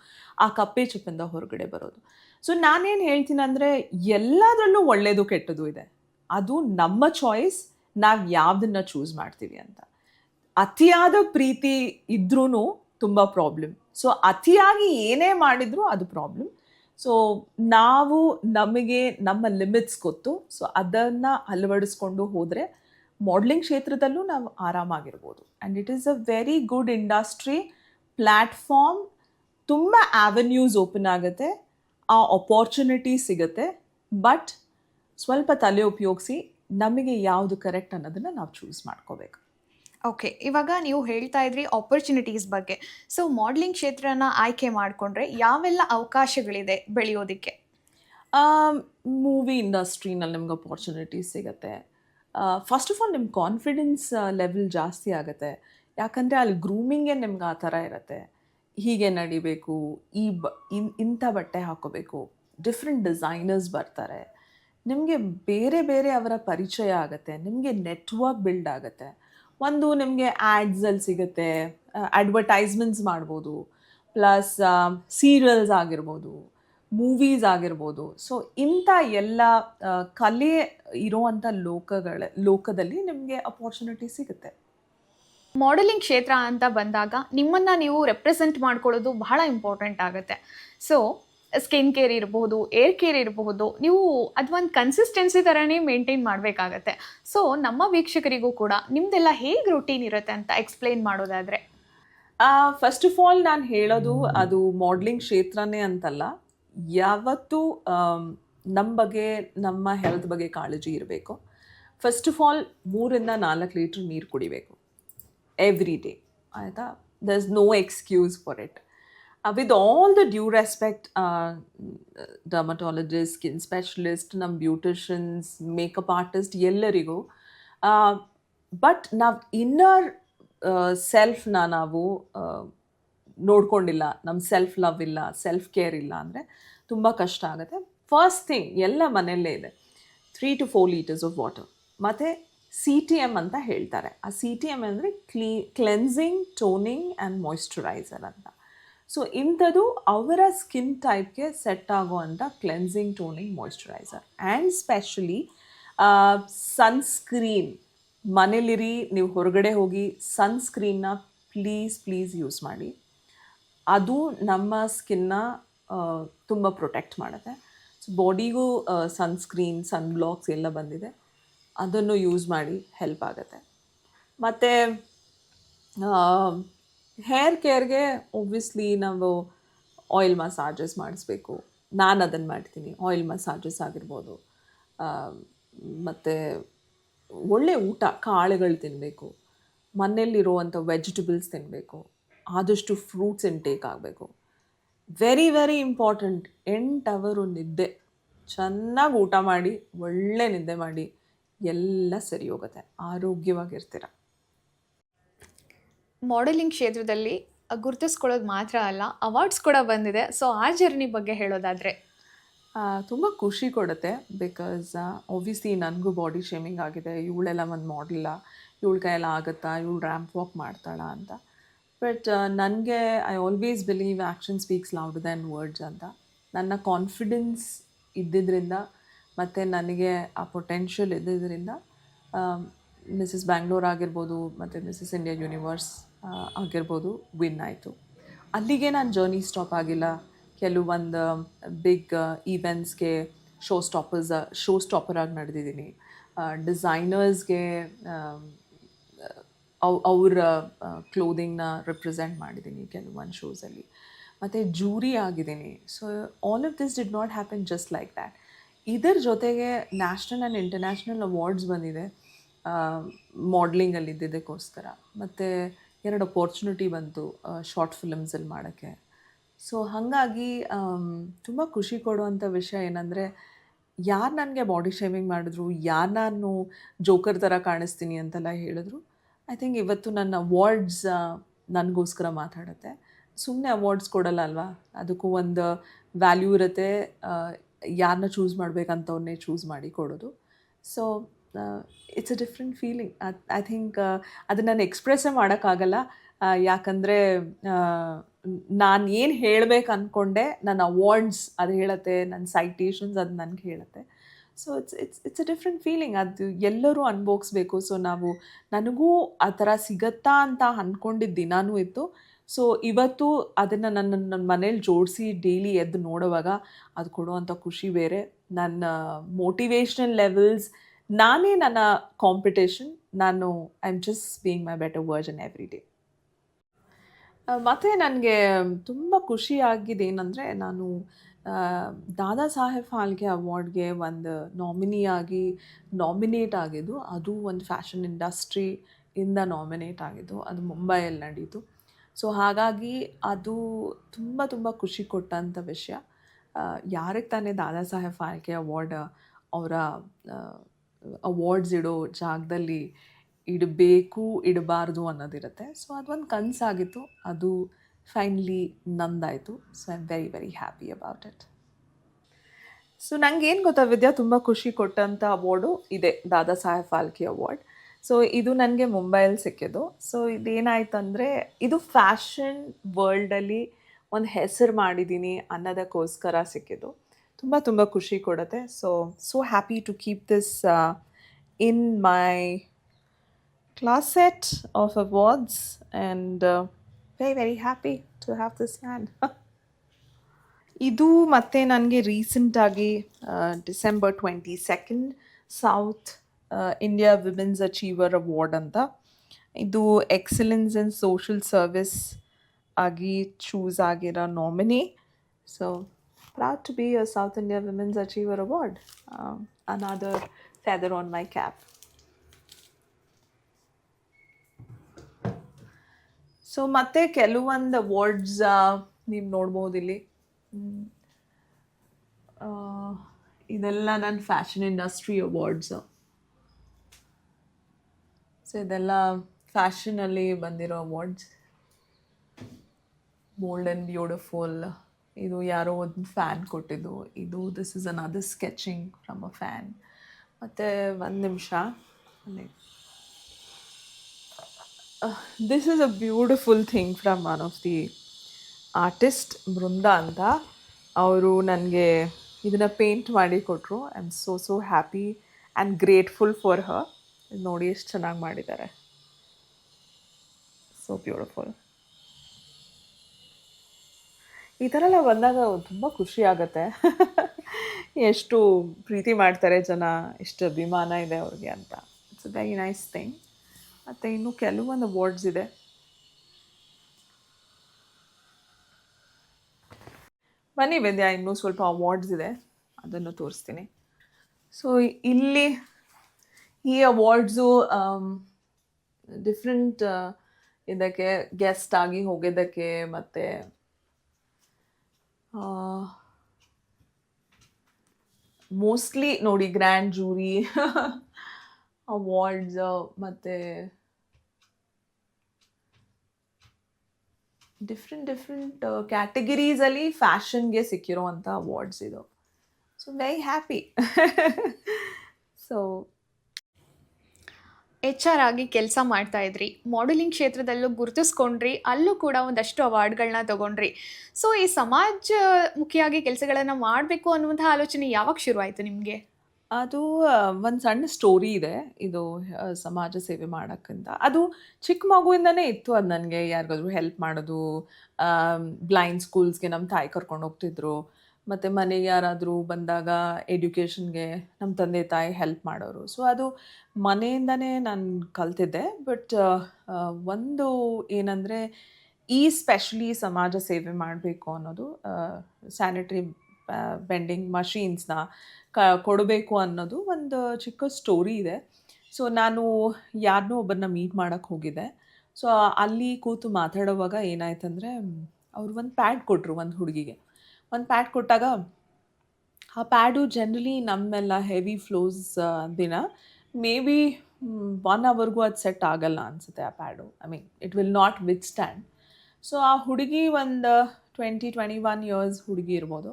ಆ ಕಪ್ಪೆ ಚಿಪ್ಪಿಂದ ಹೊರಗಡೆ ಬರೋದು. ಸೊ ನಾನೇನು ಹೇಳ್ತೀನಿ ಅಂದರೆ ಎಲ್ಲದರಲ್ಲೂ ಒಳ್ಳೆಯದು ಕೆಟ್ಟದ್ದು ಇದೆ. ಅದು ನಮ್ಮ ಚಾಯ್ಸ್ ನಾವು ಯಾವುದನ್ನ ಚೂಸ್ ಮಾಡ್ತೀವಿ ಅಂತ. ಅತಿಯಾದ ಪ್ರೀತಿ ಇದ್ರೂ ತುಂಬ ಪ್ರಾಬ್ಲಮ್ ಸೊ ಅತಿಯಾಗಿ ಏನೇ ಮಾಡಿದರೂ ಅದು ಪ್ರಾಬ್ಲಮ್ ಸೊ ನಾವು ನಮಗೆ, ನಮ್ಮ ಲಿಮಿಟ್ಸ್ ಗೊತ್ತು. ಸೊ ಅದನ್ನು ಅಳವಡಿಸ್ಕೊಂಡು ಹೋದರೆ ಮಾಡ್ಲಿಂಗ್ ಕ್ಷೇತ್ರದಲ್ಲೂ ನಾವು ಆರಾಮಾಗಿರ್ಬೋದು. And it is a very good industry platform ತುಂಬ ಆವೆನ್ಯೂಸ್ ಓಪನ್ ಆಗುತ್ತೆ. ಆ ಅಪಾರ್ಚುನಿಟಿ ಸಿಗುತ್ತೆ. ಬಟ್ ಸ್ವಲ್ಪ ತಲೆ ಉಪಯೋಗಿಸಿ ನಮಗೆ ಯಾವುದು ಕರೆಕ್ಟ್ ಅನ್ನೋದನ್ನು ನಾವು ಚೂಸ್ ಮಾಡ್ಕೋಬೇಕು. ಓಕೆ ಇವಾಗ ನೀವು ಹೇಳ್ತಾ ಇದ್ರಿ ಆಪರ್ಚುನಿಟೀಸ್ ಬಗ್ಗೆ. ಸೊ ಮಾಡ್ಲಿಂಗ್ ಕ್ಷೇತ್ರನ ಆಯ್ಕೆ ಮಾಡಿಕೊಂಡ್ರೆ ಯಾವೆಲ್ಲ ಅವಕಾಶಗಳಿದೆ ಬೆಳೆಯೋದಕ್ಕೆ? ಮೂವಿ ಇಂಡಸ್ಟ್ರಿನಲ್ಲಿ ನಿಮ್ಗೆ ಅಪರ್ಚುನಿಟೀಸ್ ಸಿಗುತ್ತೆ. ಫಸ್ಟ್ ಆಫ್ ಆಲ್ ನಿಮ್ಮ ಕಾನ್ಫಿಡೆನ್ಸ್ ಲೆವೆಲ್ ಜಾಸ್ತಿ ಆಗುತ್ತೆ. ಯಾಕಂದರೆ ಅಲ್ಲಿ ಗ್ರೂಮಿಂಗೇ ನಿಮ್ಗೆ ಆ ಥರ ಇರುತ್ತೆ. ಹೀಗೆ ನಡಿಬೇಕು ಈ ಬ ಇನ್ ಇಂಥ ಬಟ್ಟೆ ಹಾಕೋಬೇಕು ಡಿಫ್ರೆಂಟ್ ಡಿಸೈನರ್ಸ್ ಬರ್ತಾರೆ. ನಿಮಗೆ ಬೇರೆ ಬೇರೆ ಅವರ ಪರಿಚಯ ಆಗುತ್ತೆ, ನಿಮಗೆ ನೆಟ್ವರ್ಕ್ ಬಿಲ್ಡ್ ಆಗುತ್ತೆ. ಒಂದು ನಿಮಗೆ ಆ್ಯಡ್ಸಲ್ಲಿ ಸಿಗುತ್ತೆ ಅಡ್ವರ್ಟೈಸ್ಮೆಂಟ್ಸ್ ಮಾಡ್ಬೋದು ಪ್ಲಸ್ ಸೀರಿಯಲ್ಸ್ ಆಗಿರ್ಬೋದು ಮೂವೀಸ್ ಆಗಿರ್ಬೋದು. ಸೊ ಇಂಥ ಎಲ್ಲ ಕಲೆ ಇರೋವಂಥ ಲೋಕಗಳ, ಲೋಕದಲ್ಲಿ ನಿಮಗೆ ಅಪೋರ್ಚುನಿಟಿ ಸಿಗುತ್ತೆ. ಮಾಡೆಲಿಂಗ್ ಕ್ಷೇತ್ರ ಅಂತ ಬಂದಾಗ ನಿಮ್ಮನ್ನು ನೀವು ರೆಪ್ರೆಸೆಂಟ್ ಮಾಡ್ಕೊಳ್ಳೋದು ಬಹಳ ಇಂಪಾರ್ಟೆಂಟ್ ಆಗುತ್ತೆ. ಸೊ ಸ್ಕಿನ್ ಕೇರ್ ಇರಬಹುದು ಏರ್ ಕೇರ್ ಇರಬಹುದು ನೀವು ಅದೊಂದು ಕನ್ಸಿಸ್ಟೆನ್ಸಿ ಥರನೇ ಮೇಂಟೈನ್ ಮಾಡಬೇಕಾಗತ್ತೆ. ಸೊ ನಮ್ಮ ವೀಕ್ಷಕರಿಗೂ ಕೂಡ ನಿಮ್ದೆಲ್ಲ ಹೇಗೆ ರೂಟೀನ್ ಇರುತ್ತೆ ಅಂತ ಎಕ್ಸ್ಪ್ಲೈನ್ ಮಾಡೋದಾದರೆ? ಫಸ್ಟ್ ಆಫ್ ಆಲ್ ನಾನು ಹೇಳೋದು ಅದು ಮಾಡ್ಲಿಂಗ್ ಕ್ಷೇತ್ರನೇ ಅಂತಲ್ಲ. ಯಾವತ್ತು ನಮ್ಮ ಬಗ್ಗೆ, ನಮ್ಮ ಹೆಲ್ತ್ ಬಗ್ಗೆ ಕಾಳಜಿ ಇರಬೇಕು. ಫಸ್ಟ್ ಆಫ್ ಆಲ್ ಮೂರಿಂದ ನಾಲ್ಕು ಲೀಟ್ರ್ ನೀರು ಕುಡಿಬೇಕು. ಎವ್ರಿ ಡೇ ಆಯಿತಾ? There is no excuse for it with all the due respect dermatologist skin specialist ನಮ್ಮ ಬ್ಯೂಟಿಷನ್ಸ್ ಮೇಕಪ್ ಆರ್ಟಿಸ್ಟ್ ಎಲ್ಲರಿಗೂ ಬಟ್ ನಾವು ಇನ್ನರ್ ಸೆಲ್ಫ್ನ ನಾವು ನೋಡ್ಕೊಂಡಿಲ್ಲ ನಮ್ಮ ಸೆಲ್ಫ್ ಲವ್ ಇಲ್ಲ ಸೆಲ್ಫ್ ಕೇರ್ ಇಲ್ಲ ಅಂದರೆ ತುಂಬ ಕಷ್ಟ ಆಗುತ್ತೆ. ಫಸ್ಟ್ ಥಿಂಗ್ ಎಲ್ಲ ಮನೆಯಲ್ಲೇ ಇದೆ. Three to four litres of water ಮತ್ತು ಸಿ ಟಿ ಎಂ ಅಂತ ಹೇಳ್ತಾರೆ. ಆ ಸಿ ಟಿ ಎಂ ಅಂದರೆ ಕ್ಲೀ ಕ್ಲೆನ್ಸಿಂಗ್ ಟೋನಿಂಗ್ ಆ್ಯಂಡ್ ಮಾಯಿಶ್ಚರೈಸರ್ ಅಂತ. ಸೊ ಇಂಥದ್ದು ಅವರ ಸ್ಕಿನ್ ಟೈಪ್ಗೆ ಸೆಟ್ ಆಗುವಂಥ cleansing toning moisturiser and specially sunscreen ಮನೇಲಿರಿ, ನೀವು ಹೊರಗಡೆ ಹೋಗಿ ಸನ್ಸ್ಕ್ರೀನ್ನ ಪ್ಲೀಸ್ ಪ್ಲೀಸ್ ಯೂಸ್ ಮಾಡಿ. ಅದು ನಮ್ಮ ಸ್ಕಿನ್ನ ತುಂಬ ಪ್ರೊಟೆಕ್ಟ್ ಮಾಡುತ್ತೆ. ಸೊ ಬಾಡಿಗೂ ಸನ್ಸ್ಕ್ರೀನ್ ಸನ್ ಬ್ಲಾಕ್ಸ್ ಎಲ್ಲ ಬಂದಿದೆ. ಅದನ್ನು ಯೂಸ್ ಮಾಡಿ ಹೆಲ್ಪ್ ಆಗುತ್ತೆ. ಮತ್ತು ಹೇರ್ ಕೇರ್ಗೆ ಒಬ್ವಿಯಸ್ಲಿ ನಾವು ಆಯಿಲ್ ಮಸಾಜಸ್ ಮಾಡಿಸ್ಬೇಕು. ನಾನು ಅದನ್ನು ಮಾಡ್ತೀನಿ. ಆಯಿಲ್ ಮಸಾಜಸ್ ಆಗಿರ್ಬೋದು. ಮತ್ತು ಒಳ್ಳೆ ಊಟ, ಕಾಳುಗಳು ತಿನ್ನಬೇಕು ಮನೆಯಲ್ಲಿರುವಂಥ ವೆಜಿಟೇಬಲ್ಸ್ ತಿನ್ನಬೇಕು ಆದಷ್ಟು ಫ್ರೂಟ್ಸ್ ಇಂಟೇಕ್ ಆಗಬೇಕು. ವೆರಿ ವೆರಿ ಇಂಪಾರ್ಟೆಂಟ್ ಎಂಟು ಅವರು ನಿದ್ದೆ. ಚೆನ್ನಾಗಿ ಊಟ ಮಾಡಿ, ಒಳ್ಳೆ ನಿದ್ದೆ ಮಾಡಿ, ಎಲ್ಲ ಸರಿ ಹೋಗುತ್ತೆ. ಆರೋಗ್ಯವಾಗಿರ್ತೀರ. ಮಾಡೆಲಿಂಗ್ ಕ್ಷೇತ್ರದಲ್ಲಿ ಗುರುತಿಸ್ಕೊಳ್ಳೋದು ಮಾತ್ರ ಅಲ್ಲ ಅವಾರ್ಡ್ಸ್ ಕೂಡ ಬಂದಿದೆ. ಸೊ ಆ ಜರ್ನಿ ಬಗ್ಗೆ ಹೇಳೋದಾದರೆ. ತುಂಬ ಖುಷಿ ಕೊಡುತ್ತೆ. ಬಿಕಾಸ್ ಒಬ್ವಿಯಸ್ಲಿ ನನಗೂ ಬಾಡಿ ಶೇಮಿಂಗ್ ಆಗಿದೆ. ಇವಳೆಲ್ಲ ಒಂದು ಮಾಡಲ್ಲ ಇವಳ ಕೈಯೆಲ್ಲ ಆಗುತ್ತಾ? ಇವಳು ರ್ಯಾಂಪ್ ವಾಕ್ ಮಾಡ್ತಾಳ ಅಂತ. ಬಟ್ ನನಗೆ I always believe action speaks loud than words ಅಂತ. ನನ್ನ ಕಾನ್ಫಿಡೆನ್ಸ್ ಇದ್ದಿದ್ದರಿಂದ ಮತ್ತು ನನಗೆ ಆ ಪೊಟೆನ್ಷಿಯಲ್ ಇದ್ದಿದ್ದರಿಂದ ಮಿಸಸ್ ಬ್ಯಾಂಗ್ಳೂರ್ ಆಗಿರ್ಬೋದು, ಮತ್ತು ಮಿಸಸ್ ಇಂಡಿಯಾ ಯೂನಿವರ್ಸ್ ಆಗಿರ್ಬೋದು ವಿನ್ ಆಯಿತು. ಅಲ್ಲಿಗೆ ನಾನು ಜರ್ನಿ ಸ್ಟಾಪ್ ಆಗಿಲ್ಲ. ಕೆಲವೊಂದು ಬಿಗ್ ಈವೆಂಟ್ಸ್ಗೆ ಶೋ ಸ್ಟಾಪರ್ಸ್ ಶೋ ಸ್ಟಾಪರ್ ಆಗಿ ನಡೆದಿದ್ದೀನಿ. ಡಿಸೈನರ್ಸ್ಗೆ ಅವ್ ಅವರ ಕ್ಲೋದಿಂಗ್ನ ರಿಪ್ರೆಸೆಂಟ್ ಮಾಡಿದ್ದೀನಿ ಕೆಲವೊಂದು ಶೋಸಲ್ಲಿ ಮತ್ತು ಜೂರಿ ಆಗಿದ್ದೀನಿ. So all of this did not happen just like that ಇದರ ಜೊತೆಗೆ ನ್ಯಾಷನಲ್ ಆ್ಯಂಡ್ ಇಂಟರ್ನ್ಯಾಷನಲ್ ಅವಾರ್ಡ್ಸ್ ಬಂದಿದೆ. ಮಾಡ್ಲಿಂಗಲ್ಲಿ ಇದ್ದಿದ್ದಕ್ಕೋಸ್ಕರ ಮತ್ತು ಎರಡು ಅಪಾರ್ಚುನಿಟಿ ಬಂತು ಶಾರ್ಟ್ ಫಿಲಮ್ಸಲ್ಲಿ ಮಾಡೋಕ್ಕೆ. ಸೊ ಹಾಗಾಗಿ ತುಂಬ ಖುಷಿ ಕೊಡುವಂಥ ವಿಷಯ ಏನಂದರೆ, ಯಾರು ನನಗೆ ಬಾಡಿ ಶೇವಿಂಗ್ ಮಾಡಿದ್ರು, ಯಾರು ನಾನು ಜೋಕರ್ ಥರ ಕಾಣಿಸ್ತೀನಿ ಅಂತೆಲ್ಲ ಹೇಳಿದ್ರು. ಐ ಥಿಂಕ್ ಇವತ್ತು ನನ್ನ ಅವಾರ್ಡ್ಸ್ ನನಗೋಸ್ಕರ ಮಾತಾಡುತ್ತೆ. ಸುಮ್ಮನೆ ಅವಾರ್ಡ್ಸ್ ಕೊಡಲ್ಲ ಅಲ್ವಾ? ಅದಕ್ಕೂ ಒಂದು ವ್ಯಾಲ್ಯೂ ಇರುತ್ತೆ ಯಾರನ್ನ ಚೂಸ್ ಮಾಡಬೇಕಂತವ್ರನ್ನೇ ಚೂಸ್ ಮಾಡಿ ಕೊಡೋದು. So it's a different feeling I think ಅದನ್ನು ನಾನು ಎಕ್ಸ್ಪ್ರೆಸ್ಸೇ ಮಾಡೋಕ್ಕಾಗಲ್ಲ. ಯಾಕಂದರೆ ನಾನು ಏನು ಹೇಳಬೇಕು ಅಂದ್ಕೊಂಡೆ ನನ್ನ ಅವಾರ್ಡ್ಸ್ ಅದು ಹೇಳುತ್ತೆ ನನ್ನ ಸೈಟೇಷನ್ಸ್ ಅದು ನನಗೆ ಹೇಳುತ್ತೆ. So it's it's it's a different feeling ಅದು ಎಲ್ಲರೂ ಅನುಭವಿಸ್ಬೇಕು ಸೊ ನಾವು, ನನಗೂ ಆ ಥರ ಸಿಗತ್ತಾ ಅಂತ ಅಂದ್ಕೊಂಡಿದ್ದ ದಿನಾನೂ ಇತ್ತು. ಸೊ ಇವತ್ತು ಅದನ್ನು ನನ್ನ ನನ್ನ ಮನೇಲಿ ಜೋಡಿಸಿ ಡೈಲಿ ಎದ್ದು ನೋಡುವಾಗ ಅದು ಕೊಡುವಂಥ ಖುಷಿ ಬೇರೆ. ನನ್ನ ಮೋಟಿವೇಶ್ನಲ್ ಲೆವೆಲ್ಸ್ ನಾನೇ ನನ್ನ ಕಾಂಪಿಟೇಷನ್ ನಾನು I am just being my better version every day ಮತ್ತು ನನಗೆ ತುಂಬ ಖುಷಿ ಏನಂದರೆ ನಾನು ದಾದಾ ಸಾಹೇಬ್ ಫಾಲ್ಕೆ ಅವಾರ್ಡ್ಗೆ ಒಂದು ನಾಮಿನಿಯಾಗಿ ನಾಮಿನೇಟ್ ಆಗಿದ್ದು, ಅದು ಒಂದು ಫ್ಯಾಷನ್ ಇಂಡಸ್ಟ್ರಿ ಇಂದ ನಾಮಿನೇಟ್ ಆಗಿದ್ದು, ಅದು ಮುಂಬೈಯಲ್ಲಿ ನಡೀತು. ಸೊ ಹಾಗಾಗಿ ಅದು ತುಂಬ ತುಂಬ ಖುಷಿ ಕೊಟ್ಟಂಥ ವಿಷಯ. ಯಾರಿಗೆ ತಾನೇ ದಾದಾ ಸಾಹೇಬ್ ಫಾಲ್ಕೆ ಅವಾರ್ಡ್ ಅವರ ಅವಾರ್ಡ್ಸ್ ಇಡೋ ಜಾಗದಲ್ಲಿ ಇಡಬೇಕು, ಇಡಬಾರ್ದು ಅನ್ನೋದಿರುತ್ತೆ. ಸೊ ಅದೊಂದು ಕನಸಾಗಿತ್ತು. ಅದು finally ನಂದಾಯಿತು. So I am very very happy about it so ನನಗೇನು ಗೊತ್ತಾ ವಿದ್ಯಾ, ತುಂಬ ಖುಷಿ ಕೊಟ್ಟಂಥ ಅವಾರ್ಡು ಇದೆ. ದಾದಾ ಸಾಹೇಬ್ ಫಾಲ್ಕಿ ಅವಾರ್ಡ್ ಸೊ ಇದು ನನಗೆ ಮುಂಬೈಯಲ್ಲಿ ಸಿಕ್ಕಿದ್ದು. ಸೊ ಇದೇನಾಯ್ತು ಅಂದರೆ ಇದು ಫ್ಯಾಷನ್ ವರ್ಲ್ಡಲ್ಲಿ ಒಂದು ಹೆಸರು ಮಾಡಿದ್ದೀನಿ ಅನ್ನೋದಕ್ಕೋಸ್ಕರ ಸಿಕ್ಕಿದ್ದು. ತುಂಬ ತುಂಬ ಖುಷಿ ಕೊಡುತ್ತೆ. So so happy to keep this in my closet of of awards and very very happy to have this hand ಇದು ಮತ್ತೆ ನನಗೆ ರೀಸೆಂಟಾಗಿ December twenty second South India women's achiever award ಅಂತ. ಇದು ಎಕ್ಸಲೆನ್ಸ್ ಇನ್ ಸೋಷಲ್ ಸರ್ವಿಸ್ ಆಗಿ ಚೂಸ್ ಆಗಿರೋ nominee so proud to be a South Women's Achiever achiever award another feather on my cap so ಮತ್ತೆ ಕೆಲವೊಂದು ಅವಾರ್ಡ್ಸ್ ನೀವು ನೋಡ್ಬೋದು ಇಲ್ಲಿ. ಇದೆಲ್ಲ ನನ್ನ ಫ್ಯಾಷನ್ ಇಂಡಸ್ಟ್ರಿ ಅವಾರ್ಡ್ಸು ಸೊ ಇದೆಲ್ಲ ಫ್ಯಾಷನಲ್ಲಿ ಬಂದಿರೋ ಅವಾರ್ಡ್ಸ್ ಬೋಲ್ಡ್ ಆ್ಯಂಡ್ ಬ್ಯೂಟಿಫುಲ್ ಇದು ಯಾರೋ ಒಂದು ಫ್ಯಾನ್ ಕೊಟ್ಟಿದ್ದು. ಇದು this is other sketching from a fan ಮತ್ತು ಒಂದು ನಿಮಿಷ. This is a beautiful thing from one of the artist Brinda ಅಂತ. ಅವರು ನನಗೆ ಇದನ್ನು ಪೇಂಟ್ ಮಾಡಿ ಕೊಟ್ಟರು I am so so happy and grateful for her ನೋಡಿ ಎಷ್ಟು ಚೆನ್ನಾಗಿ ಮಾಡಿದ್ದಾರೆ. ಸೊ ಬ್ಯೂಟಿಫುಲ್ ಈ ಥರ ಎಲ್ಲ ಬಂದಾಗ ತುಂಬ ಖುಷಿ ಆಗುತ್ತೆ. ಎಷ್ಟು ಪ್ರೀತಿ ಮಾಡ್ತಾರೆ ಜನ, ಎಷ್ಟು ಅಭಿಮಾನ ಇದೆ ಅವ್ರಿಗೆ ಅಂತ. ಇಟ್ಸ್ ವೆರಿ ನೈಸ್ ಥಿಂಗ್ ಮತ್ತು ಇನ್ನು ಕೆಲವೊಂದು ಅವಾರ್ಡ್ಸ್ ಇದೆ. ಬನ್ನಿ ವಿದ್ಯಾ, ಇನ್ನೂ ಸ್ವಲ್ಪ ಅವಾರ್ಡ್ಸ್ ಇದೆ. ಅದನ್ನು ತೋರಿಸ್ತೀನಿ. ಸೊ ಇಲ್ಲಿ ಈ ಅವಾರ್ಡ್ಸು ಡಿಫ್ರೆಂಟ್ ಇದಕ್ಕೆ ಗೆಸ್ಟ್ ಆಗಿ ಹೋಗಿದ್ದಕ್ಕೆ ಮತ್ತು ಮೋಸ್ಟ್ಲಿ ನೋಡಿ ಗ್ರ್ಯಾಂಡ್ ಜೂರಿ ಅವಾರ್ಡ್ಸ್ ಮತ್ತು ಡಿಫ್ರೆಂಟ್ ಡಿಫ್ರೆಂಟ್ ಕ್ಯಾಟಗರೀಸಲ್ಲಿ ಫ್ಯಾಷನ್ಗೆ ಸಿಕ್ಕಿರೋವಂಥ ಅವಾರ್ಡ್ಸ್ ಇದು. So very happy so H R ಆಗಿ ಕೆಲಸ ಮಾಡ್ತಾ ಇದ್ರಿ. ಮಾಡೆಲಿಂಗ್ ಕ್ಷೇತ್ರದಲ್ಲೂ ಗುರುತಿಸ್ಕೊಂಡ್ರಿ. ಅಲ್ಲೂ ಕೂಡ ಒಂದಷ್ಟು ಅವಾರ್ಡ್ಗಳನ್ನ ತಗೊಂಡ್ರಿ. ಸೊ ಈ ಸಮಾಜ ಮುಖಿಯಾಗಿ ಕೆಲಸಗಳನ್ನು ಮಾಡಬೇಕು ಅನ್ನುವಂಥ ಆಲೋಚನೆ ಯಾವಾಗ ಶುರುವಾಯಿತು ನಿಮಗೆ? ಅದು ಒಂದು ಸಣ್ಣ ಸ್ಟೋರಿ ಇದೆ. ಇದು ಸಮಾಜ ಸೇವೆ ಮಾಡೋಕ್ಕಂತ. ಅದು ಚಿಕ್ಕ ಮಗುವಿಂದನೇ ಇತ್ತು ಅದು ನನಗೆ. ಯಾರಿಗಾದ್ರೂ ಹೆಲ್ಪ್ ಮಾಡೋದು ಬ್ಲೈಂಡ್ ಸ್ಕೂಲ್ಸ್ಗೆ ನಮ್ಮ ತಾಯಿ ಕರ್ಕೊಂಡು ಹೋಗ್ತಿದ್ರು. ಮತ್ತು ಮನೆಗೆ ಯಾರಾದರೂ ಬಂದಾಗ ಎಡ್ಯುಕೇಷನ್ಗೆ ನಮ್ಮ ತಂದೆ ತಾಯಿ ಹೆಲ್ಪ್ ಮಾಡೋರು. ಸೊ, ಅದು ಮನೆಯಿಂದನೇ ನಾನು ಕಲ್ತಿದ್ದೆ. ಬಟ್ ಒಂದು ಏನಂದರೆ ಈ ಸ್ಪೆಷಲಿ ಸಮಾಜ ಸೇವೆ ಮಾಡಬೇಕು ಅನ್ನೋದು ಸ್ಯಾನಿಟ್ರಿ ಬೆಂಡಿಂಗ್ ಮಷೀನ್ಸ್ನ ಕ, ಕೊಡಬೇಕು ಅನ್ನೋದು ಒಂದು ಚಿಕ್ಕ ಸ್ಟೋರಿ ಇದೆ. ಸೊ, ನಾನು ಯಾರನ್ನೂ ಒಬ್ಬರನ್ನ ಮೀಟ್ ಮಾಡೋಕ್ಕೆ ಹೋಗಿದ್ದೆ. ಸೊ, ಅಲ್ಲಿ ಕೂತು ಮಾತಾಡೋವಾಗ ಏನಾಯ್ತಂದರೆ, ಅವ್ರು ಒಂದು ಪ್ಯಾಡ್ ಕೊಟ್ಟರು ಒಂದು ಹುಡುಗಿಗೆ. ಒಂದು ಪ್ಯಾಡ್ ಕೊಟ್ಟಾಗ, ಆ ಪ್ಯಾಡು ಜನ್ರಲಿ ನಮ್ಮೆಲ್ಲ ಹೆವಿ ಫ್ಲೋಸ್ ದಿನ. ಮೇ ಬಿ ಒನ್ ಅವರ್ಗೂ ಅದು ಸೆಟ್ ಆಗಲ್ಲ ಅನಿಸುತ್ತೆ ಆ pad I mean it will not withstand so ಆ ಹುಡುಗಿ ಒಂದು ಟ್ವೆಂಟಿ ಟ್ವೆಂಟಿ ಒನ್ ಇಯರ್ಸ್ ಹುಡುಗಿ ಇರ್ಬೋದು.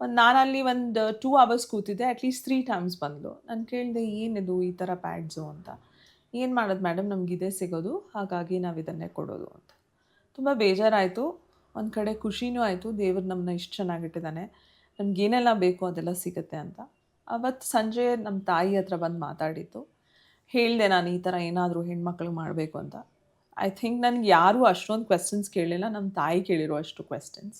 ಒಂದು ನಾನಲ್ಲಿ ಒಂದು ಟೂ ಅವರ್ಸ್ ಕೂತಿದ್ದೆ ಅಟ್ಲೀಸ್ಟ್ ತ್ರೀ ಟೈಮ್ಸ್ ಬಂದಳು ನಾನು ಕೇಳಿದೆ, ಏನಿದು ಈ ಥರ ಪ್ಯಾಡ್ಸು ಅಂತ? ಏನು ಮಾಡೋದು ಮೇಡಮ್ ನಮ್ಗೆ ಇದೇ ಸಿಗೋದು. ಹಾಗಾಗಿ ನಾವು ಇದನ್ನೇ ಕೊಡೋದು ಅಂತ. ತುಂಬ ಬೇಜಾರಾಯಿತು. ಒಂದು ಕಡೆ ಖುಷಿನೂ ಆಯಿತು, ದೇವರು ನಮ್ಮನ್ನ ಇಷ್ಟು ಚೆನ್ನಾಗಿಟ್ಟಿದ್ದಾನೆ ನಮಗೇನೆಲ್ಲ ಬೇಕು ಅದೆಲ್ಲ ಸಿಗುತ್ತೆ ಅಂತ. ಅವತ್ತು ಸಂಜೆ ನಮ್ಮ ತಾಯಿ ಹತ್ರ ಬಂದು ಮಾತಾಡಿತ್ತು ಹೇಳಿದೆ ನಾನು ಈ ಥರ ಏನಾದರೂ ಹೆಣ್ಮಕ್ಳು ಮಾಡಬೇಕು ಅಂತ. ಐ ಥಿಂಕ್ ನನಗೆ ಯಾರೂ ಅಷ್ಟೊಂದು ಕ್ವೆಶನ್ಸ್ ಕೇಳಿಲ್ಲ ನಮ್ಮ ತಾಯಿ ಕೇಳಿರೋ ಅಷ್ಟು ಕ್ವೆಶನ್ಸ್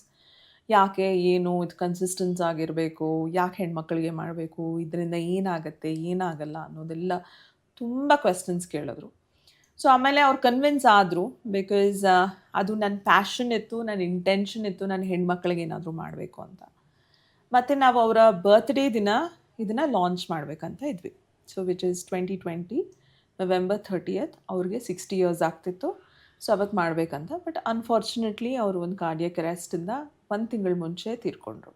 ಯಾಕೆ, ಏನು, ಇದು ಕನ್ಸಿಸ್ಟೆನ್ಸ್ ಆಗಿರಬೇಕು, ಯಾಕೆ ಹೆಣ್ಮಕ್ಳಿಗೆ ಮಾಡಬೇಕು, ಇದರಿಂದ ಏನಾಗುತ್ತೆ, ಏನಾಗಲ್ಲ ಅನ್ನೋದೆಲ್ಲ ತುಂಬ ಕ್ವೆಶನ್ಸ್ ಕೇಳಿದ್ರು. ಸೊ ಆಮೇಲೆ ಅವ್ರು ಕನ್ವಿನ್ಸ್ ಆದರು ಬಿಕಾಸ್ ಅದು ನನ್ನ ಪ್ಯಾಷನ್ ಇತ್ತು ನನ್ನ ಇಂಟೆನ್ಷನ್ ಇತ್ತು ನನ್ನ ಹೆಣ್ಮಕ್ಳಿಗೆ ಏನಾದರೂ ಮಾಡಬೇಕು ಅಂತ. ಮತ್ತು ನಾವು ಅವರ ಬರ್ತ್ಡೇ ದಿನ ಇದನ್ನು ಲಾಂಚ್ ಮಾಡಬೇಕಂತ ಇದ್ವಿ. So which is twenty twenty November thirtieth ಅವ್ರಿಗೆ ಸಿಕ್ಸ್ಟಿ ಇಯರ್ಸ್ ಆಗ್ತಿತ್ತು. ಸೊ ಅವತ್ತು ಮಾಡಬೇಕಂತ ಬಟ್ ಅನ್ಫಾರ್ಚುನೇಟ್ಲಿ ಅವರು ಒಂದು ಕಾರ್ಡಿಯಕ್ ಅರೆಸ್ಟಿಂದ ಒಂದು ತಿಂಗಳ ಮುಂಚೆ ತೀರ್ಕೊಂಡ್ರು.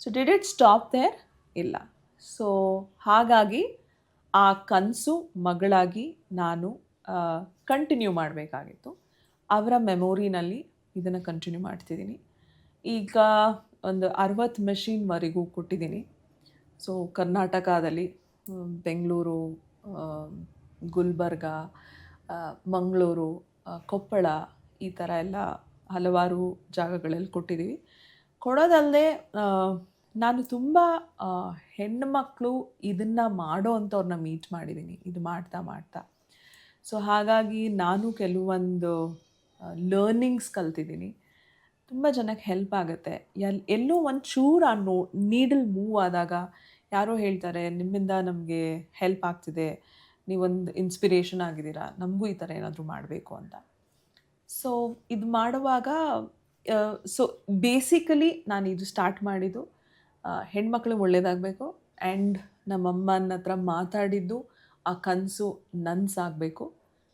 So did it stop there ಇಲ್ಲ. ಸೊ ಹಾಗಾಗಿ ಆ ಕನಸು ಮಗಳಾಗಿ ನಾನು ಕಂಟಿನ್ಯೂ ಮಾಡಬೇಕಾಗಿತ್ತು. ಅವರ ಮೆಮೊರಿನಲ್ಲಿ ಇದನ್ನು ಕಂಟಿನ್ಯೂ ಮಾಡ್ತಿದ್ದೀನಿ. ಈಗ ಒಂದು ಅರವತ್ತು ಮೆಷಿನ್ವರೆಗೂ ಕೊಟ್ಟಿದ್ದೀನಿ. ಸೊ ಕರ್ನಾಟಕದಲ್ಲಿ ಬೆಂಗಳೂರು ಗುಲ್ಬರ್ಗ ಮಂಗಳೂರು ಕೊಪ್ಪಳ ಈ ಥರ ಎಲ್ಲ ಹಲವಾರು ಜಾಗಗಳಲ್ಲಿ ಕೊಟ್ಟಿದ್ದೀವಿ. ಕೊಡೋದಲ್ಲದೆ ನಾನು ತುಂಬ ಹೆಣ್ಣುಮಕ್ಕಳು ಇದನ್ನು ಮಾಡೋ ಅಂಥವ್ರನ್ನ ಮೀಟ್ ಮಾಡಿದ್ದೀನಿ. ಇದು ಮಾಡ್ತಾ ಮಾಡ್ತಾ. ಸೊ ಹಾಗಾಗಿ ನಾನು ಕೆಲವೊಂದು ಲರ್ನಿಂಗ್ಸ್ ಕಲ್ತಿದ್ದೀನಿ. ತುಂಬ ಜನಕ್ಕೆ ಹೆಲ್ಪ್ ಆಗುತ್ತೆ. ಎಲ್ಲಿ ಎಲ್ಲೋ ಒಂದು ಚೂರು ಆ ನೋ ನೀಡಲ್ ಮೂವ್ ಆದಾಗ ಯಾರೋ ಹೇಳ್ತಾರೆ, ನಿಮ್ಮಿಂದ ನಮಗೆ ಹೆಲ್ಪ್ ಆಗ್ತಿದೆ. ನೀವೊಂದು ಇನ್ಸ್ಪಿರೇಷನ್ ಆಗಿದ್ದೀರಾ. ನಮಗೂ ಈ ಥರ ಏನಾದರೂ ಮಾಡಬೇಕು ಅಂತ. ಸೊ ಇದು ಮಾಡುವಾಗ ಸೊ ಬೇಸಿಕಲಿ ನಾನು ಇದು ಸ್ಟಾರ್ಟ್ ಮಾಡಿದ್ದು ಹೆಣ್ಮಕ್ಳಿಗೆ ಒಳ್ಳೆಯದಾಗಬೇಕು ಆ್ಯಂಡ್ ನಮ್ಮಮ್ಮನ ಹತ್ರ ಮಾತಾಡಿದ್ದು ಆ ಕನಸು ನನ್ಸಾಗಬೇಕು.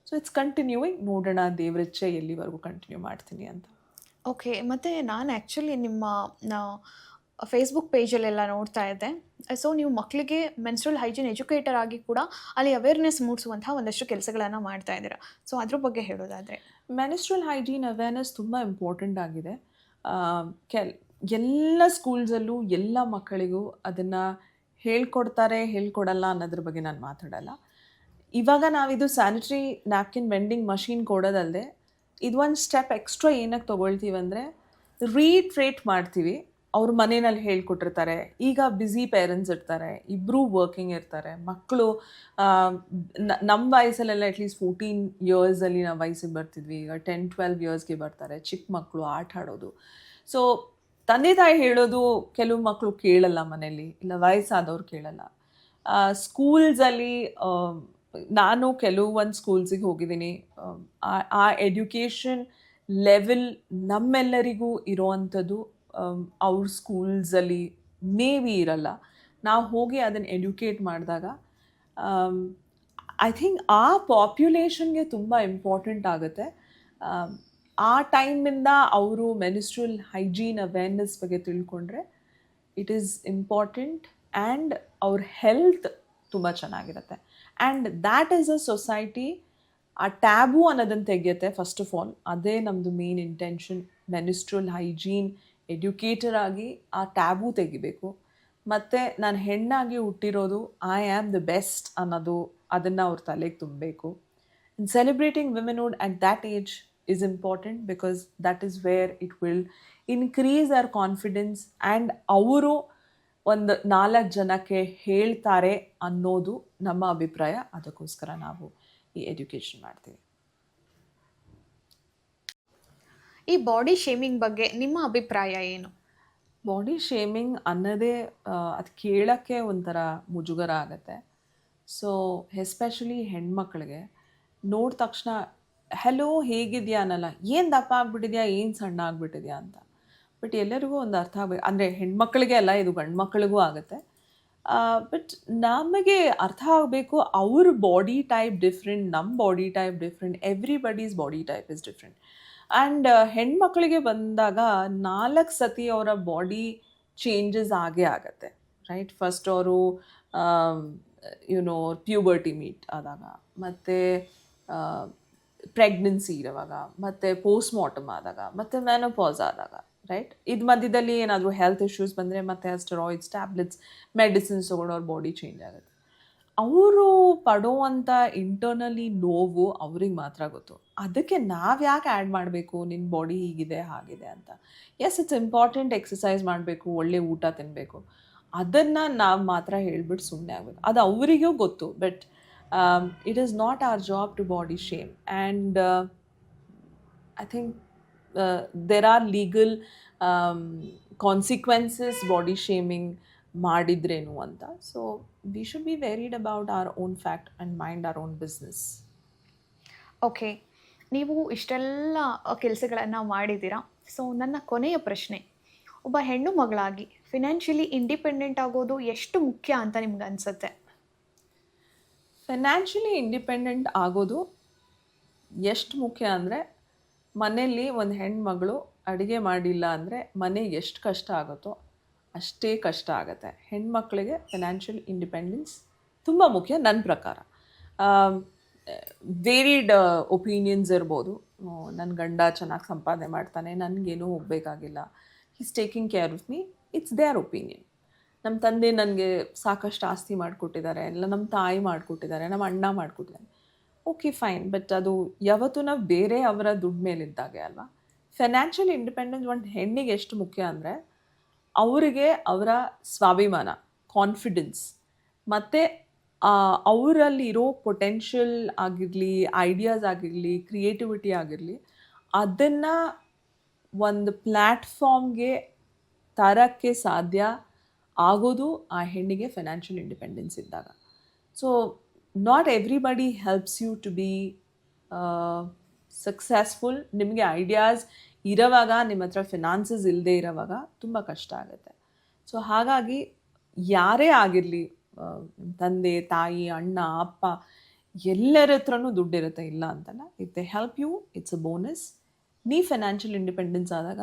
ಸೊ ಇಟ್ಸ್ ಕಂಟಿನ್ಯೂಯಿಂಗ್ ನೋಡೋಣ ದೇವ್ರಚ್ಛೆ ಎಲ್ಲಿವರೆಗೂ ಕಂಟಿನ್ಯೂ ಮಾಡ್ತೀನಿ ಅಂತ. ಓಕೆ ಮತ್ತು ನಾನು ಆ್ಯಕ್ಚುಲಿ ನಿಮ್ಮ ಫೇಸ್ಬುಕ್ ಪೇಜಲ್ಲೆಲ್ಲ ನೋಡ್ತಾ ಇದ್ದೆ. ಸೊ ನೀವು ಮಕ್ಕಳಿಗೆ ಮೆನ್ಸ್ಟ್ರಲ್ ಹೈಜೀನ್ ಎಜುಕೇಟರ್ ಆಗಿ ಕೂಡ ಅಲ್ಲಿ ಅವೇರ್ನೆಸ್ ಮೂಡಿಸುವಂತಹ ಒಂದಷ್ಟು ಕೆಲಸಗಳನ್ನು ಮಾಡ್ತಾ ಇದ್ದೀರಾ? ಸೊ ಅದ್ರ ಬಗ್ಗೆ ಹೇಳೋದಾದರೆ. ಮೆನಿಸ್ಟ್ರಲ್ ಹೈಜೀನ್ ಅವೇರ್ನೆಸ್ ತುಂಬ ಇಂಪಾರ್ಟೆಂಟ್ ಆಗಿದೆ. ಕೆಲ್ ಎಲ್ಲ ಸ್ಕೂಲ್ಸಲ್ಲೂ ಎಲ್ಲ ಮಕ್ಕಳಿಗೂ ಅದನ್ನು ಹೇಳ್ಕೊಡ್ತಾರೆ, ಹೇಳ್ಕೊಡಲ್ಲ ಅನ್ನೋದ್ರ ಬಗ್ಗೆ ನಾನು ಮಾತಾಡಲ್ಲ. ಇವಾಗ ನಾವಿದು ಸ್ಯಾನಿಟ್ರಿ ನ್ಯಾಪ್ಕಿನ್ ವೆಂಡಿಂಗ್ ಮಷೀನ್ ಕೊಡೋದಲ್ಲದೆ ಇದು ಒಂದು ಸ್ಟೆಪ್ ಎಕ್ಸ್ಟ್ರಾ ಏನಕ್ಕೆ ತೊಗೊಳ್ತೀವಿ ಅಂದರೆ ರೀಟ್ರೇಟ್ ಮಾಡ್ತೀವಿ. ಅವ್ರ ಮನೆಯಲ್ಲಿ ಹೇಳ್ಕೊಟ್ಟಿರ್ತಾರೆ, ಈಗ ಬ್ಯುಸಿ ಪೇರೆಂಟ್ಸ್ ಇರ್ತಾರೆ ಇಬ್ಬರೂ ವರ್ಕಿಂಗ್ ಇರ್ತಾರೆ. ಮಕ್ಕಳು ನಮ್ಮ ವಯಸ್ಸಲ್ಲೆಲ್ಲ ಅಟ್ಲೀಸ್ಟ್ ಫೋರ್ಟೀನ್ ಇಯರ್ಸಲ್ಲಿ ನಾವು ವಯಸ್ಸಿಗೆ ಬರ್ತಿದ್ವಿ. ಈಗ ಟೆನ್ ಟ್ವೆಲ್ವ್ ಇಯರ್ಸ್ಗೆ ಬರ್ತಾರೆ. ಚಿಕ್ಕ ಮಕ್ಕಳು ಆಟ ಆಡೋದು. ಸೊ ತಂದೆ ತಾಯಿ ಹೇಳೋದು ಕೆಲವು ಮಕ್ಕಳು ಕೇಳಲ್ಲ ಮನೇಲಿ ಇಲ್ಲ ವಯಸ್ಸಾದವ್ರು ಕೇಳಲ್ಲ. ಸ್ಕೂಲ್ಸಲ್ಲಿ ನಾನು ಕೆಲವೊಂದು ಸ್ಕೂಲ್ಸಿಗೆ ಹೋಗಿದ್ದೀನಿ. ಆ- ಎಡ್ಯುಕೇಷನ್ ಲೆವೆಲ್ ನಮ್ಮೆಲ್ಲರಿಗೂ ಇರೋವಂಥದ್ದು ಅವ್ರ ಸ್ಕೂಲ್ಸಲ್ಲಿ ಮೇ ಬಿ ಇರಲ್ಲ. ನಾವು ಹೋಗಿ ಅದನ್ನು ಎಡ್ಯುಕೇಟ್ ಮಾಡಿದಾಗ ಐ ಥಿಂಕ್ ಆ ಪಾಪ್ಯುಲೇಷನ್ಗೆ ತುಂಬ ಇಂಪಾರ್ಟೆಂಟ್ ಆಗುತ್ತೆ. ಆ ಟೈಮಿಂದ ಅವರು ಮೆನಿಸ್ಟ್ರಲ್ ಹೈಜೀನ್ ಅವೇರ್ನೆಸ್ ಬಗ್ಗೆ ತಿಳ್ಕೊಂಡ್ರೆ ಇಟ್ ಈಸ್ ಇಂಪಾರ್ಟೆಂಟ್ ಆ್ಯಂಡ್ ಅವ್ರ ಹೆಲ್ತ್ ತುಂಬ ಚೆನ್ನಾಗಿರುತ್ತೆ. And that is a society ಆ ಟ್ಯಾಬು ಅನ್ನೋದನ್ನು ತೆಗೆಯುತ್ತೆ ಫಸ್ಟ್ ಆಫ್ ಆಲ್ ಅದೇ ನಮ್ಮದು main intention menstrual hygiene educator ಆಗಿ ಆ ಟ್ಯಾಬು ತೆಗಿಬೇಕು. ಮತ್ತು ನಾನು ಹೆಣ್ಣಾಗಿ ಹುಟ್ಟಿರೋದು ಐ ಆ್ಯಮ್ ದ ಬೆಸ್ಟ್ ಅನ್ನೋದು, ಅದನ್ನು ಅವ್ರ ತಲೆಗೆ ತುಂಬಬೇಕು. In celebrating womanhood at that age is important because that is where it will increase our confidence and ಅವರು ಒಂದು ನಾಲ್ಕು ಜನಕ್ಕೆ ಹೇಳ್ತಾರೆ ಅನ್ನೋದು ನಮ್ಮ ಅಭಿಪ್ರಾಯ. ಅದಕ್ಕೋಸ್ಕರ ನಾವು ಈ ಎಡ್ಯುಕೇಷನ್ ಮಾಡ್ತೀವಿ. ಈ ಬಾಡಿ ಶೇಮಿಂಗ್ ಬಗ್ಗೆ ನಿಮ್ಮ ಅಭಿಪ್ರಾಯ ಏನು? ಬಾಡಿ ಶೇಮಿಂಗ್ ಅನ್ನೋದೇ ಅದು ಕೇಳೋಕ್ಕೆ ಒಂಥರ ಮುಜುಗರ ಆಗುತ್ತೆ. ಸೊ ಎಸ್ಪೆಷಲಿ ಹೆಣ್ಮಕ್ಳಿಗೆ ನೋಡಿದ ತಕ್ಷಣ ಹೆಲೋ ಹೇಗಿದೆಯಾ ಅನ್ನಲ್ಲ? ಏನು ದಪ್ಪ ಆಗ್ಬಿಟ್ಟಿದ್ಯಾ? ಏನು ಸಣ್ಣ ಆಗ್ಬಿಟ್ಟಿದ್ಯಾ? ಅಂತ. ಬಟ್ ಎಲ್ಲರಿಗೂ ಒಂದು ಅರ್ಥ ಆಗಬೇಕು ಅಂದರೆ ಹೆಣ್ಮಕ್ಳಿಗೆ ಅಲ್ಲ, ಇದು ಗಂಡು ಮಕ್ಕಳಿಗೂ ಆಗುತ್ತೆ ಬಟ್ ನಮಗೆ ಅರ್ಥ ಆಗಬೇಕು, ಅವ್ರ ಬಾಡಿ ಟೈಪ್ ಡಿಫ್ರೆಂಟ್ ನಮ್ಮ body type different everybody's body type is different and ಹೆಣ್ಮಕ್ಳಿಗೆ ಬಂದಾಗ ನಾಲ್ಕು ಸತಿ ಅವರ ಬಾಡಿ ಚೇಂಜಸ್ ಆಗೇ ಆಗತ್ತೆ ರೈಟ್ ಫಸ್ಟ್ ಅವರು ಯುನೋ ಪ್ಯೂಬರ್ಟಿ ಮೀಟ್ ಆದಾಗ. ಮತ್ತು ಪ್ರೆಗ್ನೆನ್ಸಿ ಇರುವಾಗ, ಮತ್ತು ಪೋಸ್ಟ್ ಮಾರ್ಟಮ್ ಆದಾಗ, ಮತ್ತು ಮೆನೋಪಾಸ್ ಆದಾಗ ರೈಟ್ ಇದು ಮಧ್ಯದಲ್ಲಿ ಏನಾದರೂ ಹೆಲ್ತ್ ಇಶ್ಯೂಸ್ ಬಂದರೆ ಮತ್ತೆ ಸ್ಟೆರಾಯ್ಡ್ಸ್ ಟ್ಯಾಬ್ಲೆಟ್ಸ್ ಮೆಡಿಸಿನ್ಸ್ ತೊಗೊಂಡು ಅವ್ರ ಬಾಡಿ ಚೇಂಜ್ ಆಗುತ್ತೆ. ಅವರು ಪಡೋವಂಥ ಇಂಟರ್ನಲಿ ನೋವು ಅವ್ರಿಗೆ ಮಾತ್ರ ಗೊತ್ತು. ಅದಕ್ಕೆ ನಾವು ಯಾಕೆ ಆ್ಯಡ್ ಮಾಡಬೇಕು? ನಿನ್ನ ಬಾಡಿ ಹೀಗಿದೆ, ಹಾಗಿದೆ ಅಂತ. ಎಸ್ ಇಟ್ಸ್ ಇಂಪಾರ್ಟೆಂಟ್ ಎಕ್ಸಸೈಸ್ ಮಾಡಬೇಕು, ಒಳ್ಳೆ ಊಟ ತಿನ್ನಬೇಕು ಅದನ್ನು ನಾವು ಮಾತ್ರ ಹೇಳ್ಬಿಟ್ಟು ಸುಮ್ಮನೆ ಆಗಬೇಕು. ಅದು ಅವರಿಗೂ ಗೊತ್ತು but it job not our job to body shame and I think are are legal consequences body shaming ಮಾಡಿದ್ರೇನು ಅಂತ. So we should be worried about our own fact and mind our own business okay ನೀವು ಇಷ್ಟೆಲ್ಲ ಕೆಲಸಗಳನ್ನು ಮಾಡಿದ್ದೀರಾ? ಸೊ ನನ್ನ ಕೊನೆಯ ಪ್ರಶ್ನೆ. ಒಬ್ಬ ಹೆಣ್ಣು ಮಗಳಾಗಿ ಫಿನಾನ್ಷಿಯಲಿ ಇಂಡಿಪೆಂಡೆಂಟ್ ಆಗೋದು ಎಷ್ಟು ಮುಖ್ಯ ಅಂತ ನಿಮ್ಗೆ ಅನಿಸುತ್ತೆ? ಫೈನಾನ್ಷಿಯಲಿ ಇಂಡಿಪೆಂಡೆಂಟ್ ಆಗೋದು ಎಷ್ಟು ಮುಖ್ಯ ಅಂದರೆ ಮನೆಯಲ್ಲಿ ಒಂದು ಹೆಣ್ಮಗಳು ಅಡುಗೆ ಮಾಡಿಲ್ಲ ಅಂದರೆ ಮನೆ ಎಷ್ಟು ಕಷ್ಟ ಆಗುತ್ತೋ ಅಷ್ಟೇ ಕಷ್ಟ ಆಗುತ್ತೆ. ಹೆಣ್ಮಕ್ಳಿಗೆ ಫಿನಾನ್ಷಿಯಲ್ ಇಂಡಿಪೆಂಡೆನ್ಸ್ ತುಂಬ ಮುಖ್ಯ ನನ್ನ ಪ್ರಕಾರ. ವೇರಿಡ್ ಒಪಿನಿಯನ್ಸ್ ಇರ್ಬೋದು. ನನ್ನ ಗಂಡ ಚೆನ್ನಾಗಿ ಸಂಪಾದನೆ ಮಾಡ್ತಾನೆ, ನನಗೇನೂ ಹೋಗಬೇಕಾಗಿಲ್ಲ. Is taking care of me it's their opinion ನಮ್ಮ ತಂದೆ ನನಗೆ ಸಾಕಷ್ಟು ಆಸ್ತಿ ಮಾಡಿಕೊಟ್ಟಿದ್ದಾರೆ, ಇಲ್ಲ ನಮ್ಮ ತಾಯಿ ಮಾಡಿಕೊಟ್ಟಿದ್ದಾರೆ ನಮ್ಮ ಅಣ್ಣ ಮಾಡಿಕೊಟ್ಟಿದ್ದಾರೆ. ಓಕೆ ಫೈನ್ ಬಟ್ ಅದು ಯಾವತ್ತೂ ನಾವು ಬೇರೆ ಅವರ ದುಡ್ಡು ಮೇಲಿದ್ದಾಗೆ ಅಲ್ವಾ? ಫೈನಾನ್ಷಿಯಲ್ ಇಂಡಿಪೆಂಡೆನ್ಸ್ ಒಂದು ಹೆಣ್ಣಿಗೆ ಎಷ್ಟು ಮುಖ್ಯ ಅಂದರೆ, ಅವರಿಗೆ ಅವರ ಸ್ವಾಭಿಮಾನ ಕಾನ್ಫಿಡೆನ್ಸ್ ಮತ್ತು ಅವರಲ್ಲಿರೋ ಪೊಟೆನ್ಷಿಯಲ್ ಆಗಿರಲಿ ಐಡಿಯಾಸ್ ಆಗಿರಲಿ ಕ್ರಿಯೇಟಿವಿಟಿ ಆಗಿರಲಿ, ಅದನ್ನು ಒಂದು ಪ್ಲ್ಯಾಟ್ಫಾರ್ಮ್ಗೆ ತರಕ್ಕೆ ಸಾಧ್ಯ ಆಗೋದು ಆ ಹೆಣ್ಣಿಗೆ ಫೈನಾನ್ಷಿಯಲ್ ಇಂಡಿಪೆಂಡೆನ್ಸ್ ಇದ್ದಾಗ. So not everybody helps you to be successful ನಿಮಗೆ ಐಡಿಯಾಸ್ ಇರೋವಾಗ, ನಿಮ್ಮ ಹತ್ರ ಫಿನಾನ್ಸಸ್ ಇಲ್ಲದೆ ಇರೋವಾಗ ತುಂಬ ಕಷ್ಟ ಆಗುತ್ತೆ. ಸೊ ಹಾಗಾಗಿ ಯಾರೇ ಆಗಿರಲಿ ತಂದೆ, ತಾಯಿ, ಅಣ್ಣ, ಅಪ್ಪ, ಎಲ್ಲರ ಹತ್ರನೂ ದುಡ್ಡಿರುತ್ತೆ, ಇಲ್ಲ ಅಂತಲ್ಲ. If they help you it's a bonus ನೀ ಫೈನಾನ್ಷಿಯಲ್ ಇಂಡಿಪೆಂಡೆನ್ಸ್ ಆದಾಗ,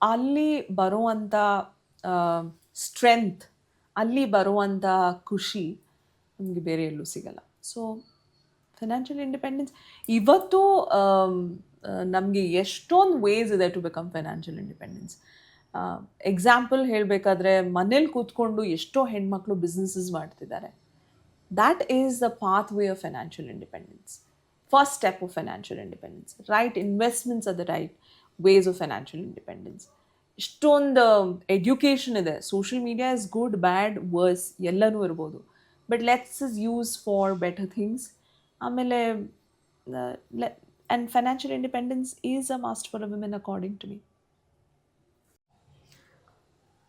ಅಲ್ಲಿ ಬರುವಂಥ ಸ್ಟ್ರೆಂತ್, ಅಲ್ಲಿ ಬರುವಂಥ ಖುಷಿ ನಮಗೆ ಬೇರೆ ಎಲ್ಲೂ ಸಿಗಲ್ಲ. ಸೊ ಫಿನಾನ್ಷಿಯಲ್ ಇಂಡಿಪೆಂಡೆನ್ಸ್ ಇವತ್ತು ನಮಗೆ ಎಷ್ಟೊಂದು ವೇಸ್ ಇದೆ to become financial independence example ಹೇಳಬೇಕಾದ್ರೆ ಮನೇಲಿ ಕೂತ್ಕೊಂಡು ಎಷ್ಟೋ ಹೆಣ್ಮಕ್ಳು ಬಿಸ್ನೆಸಸ್ ಮಾಡ್ತಿದ್ದಾರೆ. That is the path way of financial independence first step of financial independence right investments are the right ways of financial independence ಇಷ್ಟೊಂದು ಎಡ್ಯುಕೇಷನ್ ಇದೆ. Social media is good bad worse ಎಲ್ಲನೂ ಇರ್ಬೋದು. But let's is use for better things ಆಮೇಲೆ and financial independence is a must for a women according to me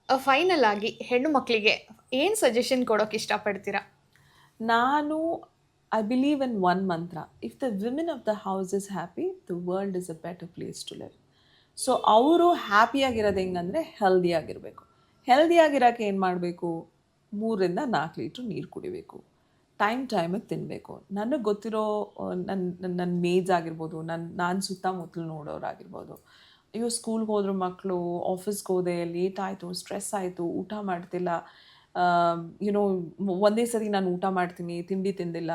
final ಆಗಿ ಹೆಣ್ಣು ಮಕ್ಕಳಿಗೆ ಏನು ಸಜೆಷನ್ ಕೊಡೋಕೆ ಇಷ್ಟಪಡ್ತೀರಾ? ನಾನು ಐ ಬಿಲೀವ್ ಇನ್ ಒನ್ ಮಂತ್ರ if the women of the house is happy the world is a better place to live so ಅವರು ಹ್ಯಾಪಿಯಾಗಿರೋದು ಹೆಂಗಂದರೆ ಹೆಲ್ದಿಯಾಗಿರಬೇಕು ಹೆಲ್ದಿಯಾಗಿರೋಕ್ಕೆ ಏನು ಮಾಡಬೇಕು? ಮೂರರಿಂದ ನಾಲ್ಕು ಲೀಟ್ರ್ ನೀರು ಕುಡಿಬೇಕು. ಟೈಮ್ ಟೈಮಿಗೆ ತಿನ್ನಬೇಕು ನನಗೆ ಗೊತ್ತಿರೋ ನನ್ನ ನನ್ನ ಮೇಜ್ ಆಗಿರ್ಬೋದು ನನ್ನ ನಾನು ಸುತ್ತಮುತ್ತಲು ನೋಡೋರಾಗಿರ್ಬೋದು ಅಯ್ಯೋ ಸ್ಕೂಲ್ಗೆ ಹೋದ್ರು ಮಕ್ಕಳು ಆಫೀಸ್ಗೆ ಹೋದೆ ಲೇಟ್ ಆಯಿತು ಸ್ಟ್ರೆಸ್ ಆಯಿತು, ಊಟ ಮಾಡ್ತಿಲ್ಲ. ಯುನೋ ಒಂದೇ ಸರಿ ನಾನು ಊಟ ಮಾಡ್ತೀನಿ, ತಿಂಡಿ ತಿಂದಿಲ್ಲ.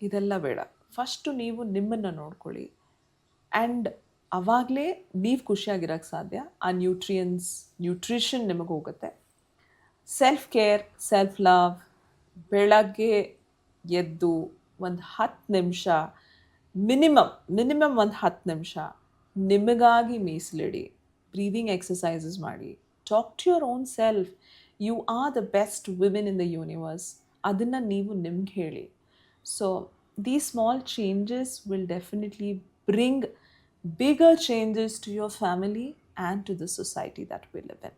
ಇದೆಲ್ಲ ಬೇಡ. ಫಸ್ಟು ನೀವು ನಿಮ್ಮನ್ನು ನೋಡ್ಕೊಳ್ಳಿ. ಆ್ಯಂಡ್ ಅವಾಗಲೇ ನೀವು ಖುಷಿಯಾಗಿರೋಕ್ಕೆ ಸಾಧ್ಯ. ಆ ನ್ಯೂಟ್ರಿಯನ್ಸ್ ನ್ಯೂಟ್ರಿಷನ್ ನಿಮಗೆ ಹೋಗುತ್ತೆ. ಸೆಲ್ಫ್ ಕೇರ್ ಸೆಲ್ಫ್ ಲವ್ ಬೆಳಗ್ಗೆ ಎದ್ದು ಒಂದು ಹತ್ತು ನಿಮಿಷ ಮಿನಿಮಮ್ ಮಿನಿಮಮ್ ಒಂದು ಹತ್ತು ನಿಮಿಷ ನಿಮಗಾಗಿ ಮೀಸಲಿಡಿ ಬ್ರೀದಿಂಗ್ ಎಕ್ಸಸೈಸಸ್ ಮಾಡಿ. Talk to your own self you are the best women in the universe ಅದನ್ನು ನೀವು ನಿಮ್ಗೆ ಹೇಳಿ. So these small changes will definitely bring bigger changes to your family and to the society that we live in.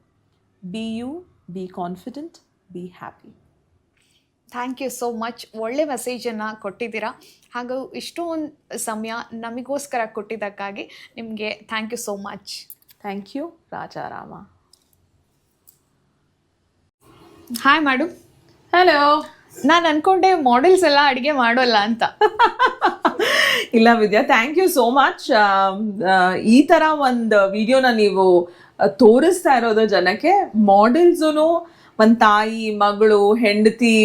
Be you, be confident, be happy. Thank you so much ಒಳ್ಳೆ ಮೆಸೇಜನ್ನು ಕೊಟ್ಟಿದ್ದೀರಾ ಹಾಗೂ ಇಷ್ಟೊಂದು ಸಮಯ ನಮಗೋಸ್ಕರ ಕೊಟ್ಟಿದ್ದಕ್ಕಾಗಿ ನಿಮಗೆ thank you so much thank you Rajarama hi ಮಾಡು Hello. ನಾನು ಅನ್ಕೊಂಡೆ ಮಾಡೆಲ್ಸ್ ಎಲ್ಲ ಅಡುಗೆ ಮಾಡೋಲ್ಲ ಅಂತ. ಇಲ್ಲ Vidya thank you so much ಈ ಥರ ಒಂದು ವಿಡಿಯೋನ ನೀವು ತೋರಿಸ್ತಾ ಇರೋದು ಜನಕ್ಕೆ. ಮಾಡೆಲ್ಸು ಒಂದು ತಾಯಿ, ಮಗಳು, ಹೆಂಡತಿ,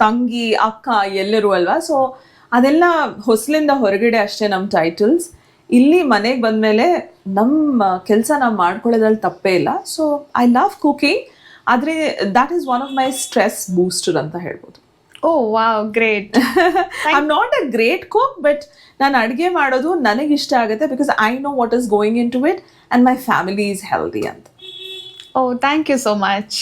ತಂಗಿ, ಅಕ್ಕ ಎಲ್ಲರೂ ಅಲ್ವಾ? ಸೊ ಅದೆಲ್ಲ ಹೊಸಲಿಂದ ಹೊರಗಡೆ ಅಷ್ಟೇ ನಮ್ಮ ಟೈಟಲ್ಸ್ ಇಲ್ಲಿ ಮನೆಗೆ ಬಂದಮೇಲೆ ನಮ್ಮ ಕೆಲಸ ನಾವು ಮಾಡ್ಕೊಳ್ಳೋದ್ರಲ್ಲಿ ತಪ್ಪೇ ಇಲ್ಲ. ಸೊ ಐ ಲವ್ ಕುಕಿಂಗ್ ಆದರೆ that is one of my stress booster ಅಂತ ಹೇಳ್ಬೋದು. ಓ wow great I am not a great cook but ನಾನು ಅಡುಗೆ ಮಾಡೋದು ನನಗೆ ಇಷ್ಟ ಆಗುತ್ತೆ because I know what is going into it and my family is healthy ಅಂತ. Oh thank you so much